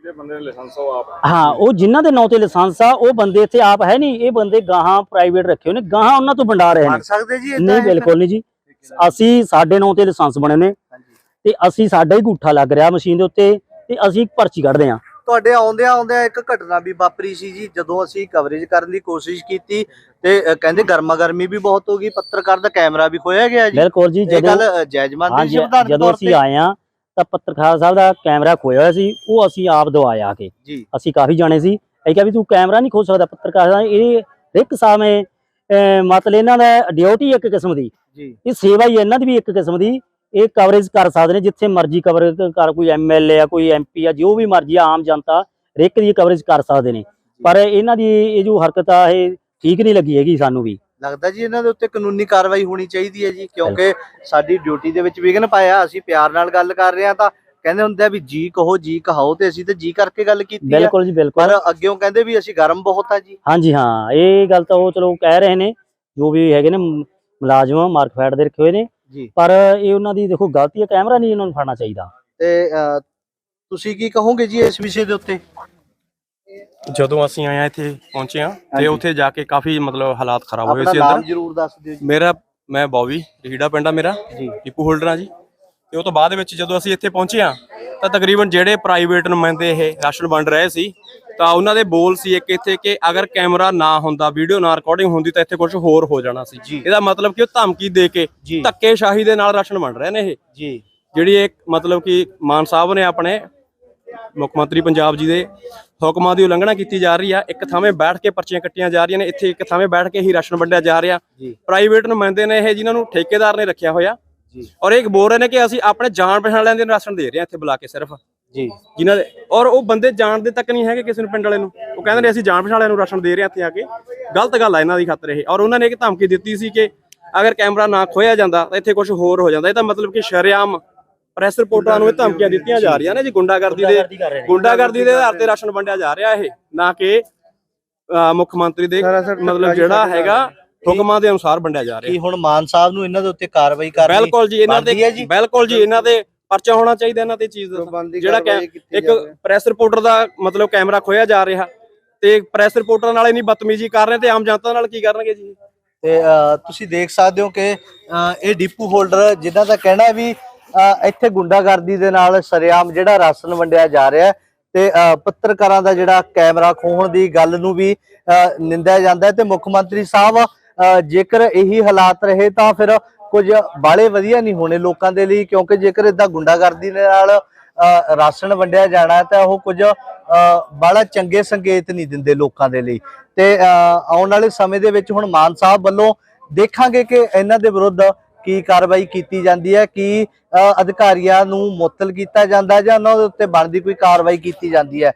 ਜਿਹੜੇ ਬੰਦੇ ਦੇ ਲਾਇਸੈਂਸ ਉਹ ਆਪ? ਹਾਂ ਉਹ ਜਿਨ੍ਹਾਂ ਦੇ ਨਾਂ ਤੇ ਲਾਇਸੈਂਸ ਆ ਉਹ ਬੰਦੇ ਇੱਥੇ ਆਪ ਹੈ ਨਹੀਂ। ਇਹ ਬੰਦੇ ਗਾਹਾਂ ਪ੍ਰਾਈਵੇਟ ਰੱਖੇ ਨੇ ਗਾਹਾਂ ਉਹਨਾਂ ਤੋਂ ਵੰਡਾ ਰਹੇ ਨੇ। ਸਕਦੇ ਜੀ ਏਦਾਂ ਨਹੀਂ? ਬਿਲਕੁਲ ਨਹੀਂ ਜੀ। ਅਸੀਂ ਸਾਡੇ ਨਾਂ ਤੇ ਲਾਇਸੈਂਸ ਬਣੇ ਨੇ ਤੇ ਅਸੀਂ ਸਾਡਾ ਹੀ ਗੂਠਾ ਲੱਗ ਰਿਹਾ ਮਸ਼ੀਨ ਦੇ ਉੱਤੇ ਤੇ ਅਸੀਂ ਪਰਚੀ ਕੱਢਦੇ ਹਾਂ। ਤੁਹਾਡੇ ਆਉਂਦਿਆਂ ਆਉਂਦਿਆਂ ਇੱਕ ਘਟਨਾ ਵੀ ਵਾਪਰੀ ਸੀ ਜੀ ਜਦੋਂ ਅਸੀਂ ਕਵਰੇਜ ਕਰਨ ਦੀ ਕੋਸ਼ਿਸ਼ ਕੀਤੀ ਤੇ ਅ, ਕਹਿੰਦੇ ਗਰਮਾ ਗਰਮੀ ਵੀ ਬਹੁਤ ਹੋ ਗਈ ਪੱਤਰਕਾਰ ਦਾ ਕੈਮਰਾ ਵੀ ਖੋਇਆ ਗਿਆ ਜੀ। ਬਿਲਕੁਲ ਜੀ ਇਹ ਜਦੋਂ ਗੱਲ ਅ, ਜਾਇਜ਼ ਮੰਨਦੇ ਹਾਂਜੀ ਸੀ ਵਿਧਾਨਕ ਜਦੋਂ ਤੌਰ ਅਸੀਂ ਤੇ ਆਏ ਆ ਤਾਂ ਪੱਤਰਕਾਰ ਸਾਹਿਬ ਦਾ ਕੈਮਰਾ ਖੋਇਆ ਹੋਇਆ ਸੀ ਉਹ ਅਸੀਂ ਆਪ ਦਵਾਇਆ ਆ ਕੇ। ਜੀ। ਅਸੀਂ ਕਾਫੀ ਜਾਣੇ ਸੀ। ਅਸੀਂ ਕਿਹਾ ਵੀ ਤੂੰ ਕੈਮਰਾ ਨਹੀਂ ਖੋ ਸਕਦਾ ਪੱਤਰਕਾਰ ਦਾ ਇਹ ਇੱਕ ਸਮੇਂ ਅਹ, ਮਤਲਬ ਇਹਨਾਂ ਦਾ ਡਿਊਟੀ ਇੱਕ ਕਿਸਮ ਦੀ। ਜੀ। ਇਹ ਸੇਵਾ ਹੀ ਇਹਨਾਂ ਦੀ ਵੀ ਇੱਕ ਕਿਸਮ ਦੀ। ਇਹ ਕਵਰੇਜ ਕਰ ਸਕਦੇ ਨੇ ਜਿੱਥੇ ਮਰਜ਼ੀ ਕਵਰ ਕਰ ਕੋਈ ਐਮਐਲਏ ਆ ਕੋਈ ਐਮਪੀ ਆ ਜੋ ਵੀ ਮਰਜ਼ੀ ਆ, ਆਮ ਜਨਤਾ ਹਰੇਕ ਦੀ ਕਵਰੇਜ ਕਰ ਸਕਦੇ ਨੇ। ਪਰ ਇਹਨਾਂ ਦੀ ਇਹ ਜੋ ਹਰਕਤ ਆ ਇਹ ਠੀਕ ਨਹੀਂ ਲੱਗੀ ਹੈਗੀ ਸਾਨੂੰ ਵੀ। ਲੱਗਦਾ ਜੀ ਇਹਨਾਂ ਦੇ ਉੱਤੇ ਕਾਨੂੰਨੀ ਕਾਰਵਾਈ ਹੋਣੀ ਚਾਹੀਦੀ ਹੈ ਜੀ ਕਿਉਂਕਿ ਸਾਡੀ ਡਿਊਟੀ ਦੇ ਵਿੱਚ ਵਿਘਨ ਪਾਇਆ ਅਸੀਂ ਪਿਆਰ ਨਾਲ ਗੱਲ ਕਰ ਰਹੇ ਹਾਂ ਤਾਂ ਕਹਿੰਦੇ ਹੁੰਦੇ ਆ ਵੀ ਜੀ ਕਹੋ ਜੀ ਕਹਾਓ ਤੇ ਅਸੀਂ ਤੇ ਜੀ ਕਰਕੇ ਗੱਲ ਕੀਤੀ ਹੈ। ਬਿਲਕੁਲ ਜੀ ਬਿਲਕੁਲ। ਪਰ ਅੱਗਿਓਂ ਕਹਿੰਦੇ ਵੀ ਅਸੀਂ ਗਰਮ ਬਹੁਤ ਆ ਜੀ। ਹਾਂਜੀ ਹਾਂ ਇਹ ਗੱਲ ਤਾਂ ਉਹ ਚਲੋ ਕਹਿ ਰਹੇ ਨੇ ਜੋ ਵੀ ਹੈਗੇ ਨੇ ਮੁਲਾਜ਼ਮ ਮਾਰਕਫੈਟ ਦੇ ਰੱਖੇ ਹੋਏ ਨੇ। ਪਰ ਇਹ ਉਹਨਾਂ ਦੀ ਦੇਖੋ ਗਲਤੀ ਹੈ ਕੈਮਰਾ ਨਹੀਂ ਇਹਨਾਂ ਨੂੰ ਫੜਨਾ ਚਾਹੀਦਾ। ਤੇ ਤੁਸੀਂ ਕੀ ਕਹੋਗੇ ਜੀ ਇਸ ਵਿਸ਼ੇ ਦੇ ਉੱਤੇ? ਜਦੋਂ ਅਸੀਂ ਆਏ ਹਾਂ ਇੱਥੇ ਪਹੁੰਚੇ ਹਾਂ ਹਾਂਜੀ। ਤੇ ਉੱਥੇ ਜਾ ਕੇ ਕਾਫੀ ਮਤਲਬ ਹਾਲਾਤ ਖਰਾਬ ਹੋਏ ਆਪਣਾ ਸੀ ਨਾਮ ਅੰਦਰ। ਜ਼ਰੂਰ ਦੱਸ ਦਿਓ ਜੀ। ਮੇਰਾ ਮੈਂ ਬੌਬੀ ਰੀੜਾ ਪਿੰਡ ਮੇਰਾ ਜੀ। ਟਿੱਪੂ ਹੋਲਡਰ ਆ ਜੀ। ਤੇ ਉਹ ਤੋਂ ਬਾਅਦ ਵਿੱਚ ਜਦੋਂ ਅਸੀਂ ਇੱਥੇ ਪਹੁੰਚੇ ਆ ਤਾਂ ਤਕਰੀਬਨ ਜਿਹੜੇ ਪ੍ਰਾਈਵੇਟ ਨੁਮਾਇੰਦੇ ਇਹ ਰਾਸ਼ਨ ਵੰਡ ਰਹੇ ਸੀ ਤਾਂ ਉਹਨਾਂ ਦੇ ਬੋਲ ਸੀ ਇੱਕ ਇੱਥੇ ਕਿ ਅਗਰ ਕੈਮਰਾ ਨਾ ਹੁੰਦਾ ਵੀਡੀਓ ਨਾ ਰਿਕਾਰਡਿੰਗ ਹੁੰਦੀ ਤਾਂ ਇੱਥੇ ਕੁਝ ਹੋਰ ਹੋ ਜਾਣਾ ਸੀ। ਇਹਦਾ ਮਤਲਬ ਕਿ ਉਹ ਧਮਕੀ ਦੇ ਕੇ ਜੀ। ਧੱਕੇਸ਼ਾਹੀ ਦੇ ਨਾਲ ਰਾਸ਼ਨ ਵੰਡ ਰਹੇ ਨੇ ਇਹ। ਜੀ। ਜਿਹੜੀ ਇੱਕ ਮਤਲਬ ਕਿ ਮਾਨ ਸਾਹਿਬ ਨੇ ਆਪਣੇ ਮੁੱਖ ਮੰਤਰੀ ਪੰਜਾਬ ਜੀ ਦੇ ਹੁਕਮਾਂ ਦੀ ਉਲੰਘਣਾ ਕੀਤੀ ਜਾ ਰਹੀ ਆ ਇੱਕ ਥਾਵੇਂ ਬੈਠ ਕੇ ਪਰਚੀਆਂ ਕੱਟੀਆਂ ਜਾ ਰਹੀਆਂ ਨੇ ਇੱਥੇ ਇੱਕ ਥਾਵੇਂ ਬੈਠ ਕੇ ਹੀ ਰਾਸ਼ਨ ਵੰਡਿਆ ਜਾ ਰਿਹਾ। ਪ੍ਰਾਈਵੇਟ ਨੁਮਾਇੰਦੇ ਨੇ ਇਹ ਜਿਨ੍ਹਾਂ ਨੂੰ ਠੇਕੇਦਾਰ ਨੇ ਰੱਖਿਆ ਹੋਇਆ। ਔਰ ਇਹ ਬੋਲ ਰਹੇ ਨੇ ਕਿ ਅਸੀਂ ਆਪਣੇ ਜਾਣ ਪਛਾਣ ਵਾਲਿਆਂ ਦੇ ਰਾਸ਼ਨ ਦੇ ਰਹੇ ਹਾਂ ਇੱਥੇ ਬੁਲਾ ਕੇ ਸਿਰਫ। ਜੀ। ਜਿਨ੍ਹਾਂ ਦੇ ਔਰ ਉਹ ਬੰਦੇ ਜਾਣਦੇ ਤੱਕ ਨਹੀਂ ਹੈਗੇ ਕਿਸੇ ਨੂੰ ਪਿੰਡ ਵਾਲੇ ਨੂੰ। ਉਹ ਕਹਿੰਦੇ ਨੇ ਅਸੀਂ ਜਾਣ ਪਛਾਣ ਵਾਲਿਆਂ ਨੂੰ ਰਾਸ਼ਨ ਦੇ ਰਹੇ ਹਾਂ ਇੱਥੇ ਆ ਕੇ। ਗਲਤ ਗੱਲ ਆ ਇਹਨਾਂ ਦੀ ਖਾਤਰ ਇਹ। ਔਰ ਉਹਨਾਂ ਨੇ ਇੱਕ ਧਮਕੀ ਦਿੱਤੀ ਸੀ ਕਿ ਅਗਰ ਕੈਮਰਾ ਨਾ ਖੋਇਆ ਜਾਂਦਾ ਤਾਂ ਇੱਥੇ ਕੁਝ ਹੋਰ ਹੋ ਜਾਂਦਾ। ਇਹ ਤਾਂ ਮਤਲਬ ਕਿ ਸ਼ਰੇਆਮ ਪ੍ਰੈਸ ਰਿਪੋਰਟਰਾਂ ਨੂੰ ਇਹ ਧਮਕੀਆਂ ਦਿੱਤੀਆਂ ਜਾ ਰਹੀਆਂ ਨੇ ਜੀ। ਗੁੰਡਾਗਰਦੀ ਦੇ ਗੁੰਡਾਗਰਦੀ ਕਰ ਦੇ ਆਧਾਰ ਤੇ ਰਾਸ਼ਨ ਵੰਡਿਆ ਜਾ ਰਿਹਾ ਇਹ। ਨਾ ਕਿ ਮੁੱਖ ਮੰਤਰੀ ਦੇ ਮਤਲਬ ਜਿਹੜਾ ਹੈਗਾ ਹੁਕਮਾਂ ਦੇ ਅਨੁਸਾਰ ਵੰਡਿਆ ਜਾ ਰਿਹਾ। ਕੀ ਹੁਣ ਮਾਨ ਸਾਹਿਬ ਨੂੰ ਇਹਨਾਂ ਦੇ ਉੱਤੇ ਕਾਰਵਾਈ ਕਰਨੀ ਬਿਲਕੁਲ ਜੀ ਇਹਨਾਂ ਜੀ? ਬਿਲਕੁਲ ਜੀ ਇਹਨਾਂ ਤੇ ਪਰਚਾ ਹੋਣਾ ਚਾਹੀਦਾ ਇਹਨਾਂ ਤੇ ਚੀਜ਼ ਦਾ। ਜਿਹੜਾ ਇੱਕ ਪ੍ਰੈਸ ਰਿਪੋਰਟਰ ਦਾ ਮਤਲਬ ਕੈਮਰਾ ਖੋਇਆ ਜਾ ਰਿਹਾ ਤੇ ਪ੍ਰੈਸ ਰਿਪੋਰਟਰ ਨਾਲ ਇੰਨੀ ਬਦਤਮੀਜ਼ੀ ਕਰ ਰਹੇ ਤੇ ਆਮ ਜਨਤਾ ਨਾਲ ਕੀ ਕਰਨਗੇ ਜੀ? ਤੇ ਤੁਸੀਂ ਦੇਖ ਸਕਦੇ ਹੋ ਕਿ ਇਹ ਡਿਪੂ ਹੋਲਡਰ ਜਿਨ੍ਹਾਂ ਦਾ ਕਹਿਣਾ ਵੀ ਇੱਥੇ ਗੁੰਡਾਗਰਦੀ ਦੇ ਨਾਲ ਸਰਿਆਮ ਜਿਹੜਾ ਰਾਸ਼ਨ ਵੰਡਿਆ ਜਾ ਰਿਹਾ ਤੇ ਪੱਤਰਕਾਰਾਂ ਦਾ ਜਿਹੜਾ ਕੈਮਰਾ ਖੋਹਣ ਦੀ ਗੱਲ ਨੂੰ ਵੀ ਨਿੰਦਿਆ ਜਾਂਦਾ ਤੇ ਮੁੱਖ ਮੰਤਰੀ ਸਾਹਿਬ ਜੇਕਰ ਇਹੀ ਹਾਲਾਤ ਰਹੇ ਤਾਂ ਫਿਰ ਕੁਝ ਬਾਲੇ ਵਧੀਆ ਨਹੀਂ ਹੋਣੇ ਲੋਕਾਂ ਦੇ ਲਈ ਕਿਉਂਕਿ ਜੇਕਰ ਇਦਾਂ ਗੁੰਡਾਗਰਦੀ ਦੇ ਨਾਲ ਅ, ਰਾਸ਼ਨ ਵੰਡਿਆ ਜਾਣਾ ਤਾਂ ਉਹ ਕੁਝ ਬਾਲਾ ਚੰਗੇ ਸੰਕੇਤ ਨਹੀਂ ਦਿੰਦੇ ਲੋਕਾਂ ਦੇ ਲਈ। ਤੇ ਅ, ਆਉਣ ਵਾਲੇ ਸਮੇਂ ਦੇ ਵਿੱਚ ਹੁਣ ਮਾਨ ਸਾਹਿਬ ਵੱਲੋਂ ਦੇਖਾਂਗੇ ਕਿ ਇਹਨਾਂ ਦੇ ਵਿਰੁੱਧ ਕੀ ਕਾਰਵਾਈ ਕੀਤੀ ਜਾਂਦੀ ਹੈ ਕੀ ਅਧਿਕਾਰੀਆਂ ਨੂੰ ਮੁਅੱਤਲ ਕੀਤਾ ਜਾਂਦਾ ਜਾਂ ਉਹਨਾਂ ਦੇ ਉੱਤੇ ਬਣਦੀ ਕੋਈ ਕਾਰਵਾਈ ਕੀਤੀ ਜਾਂਦੀ ਹੈ।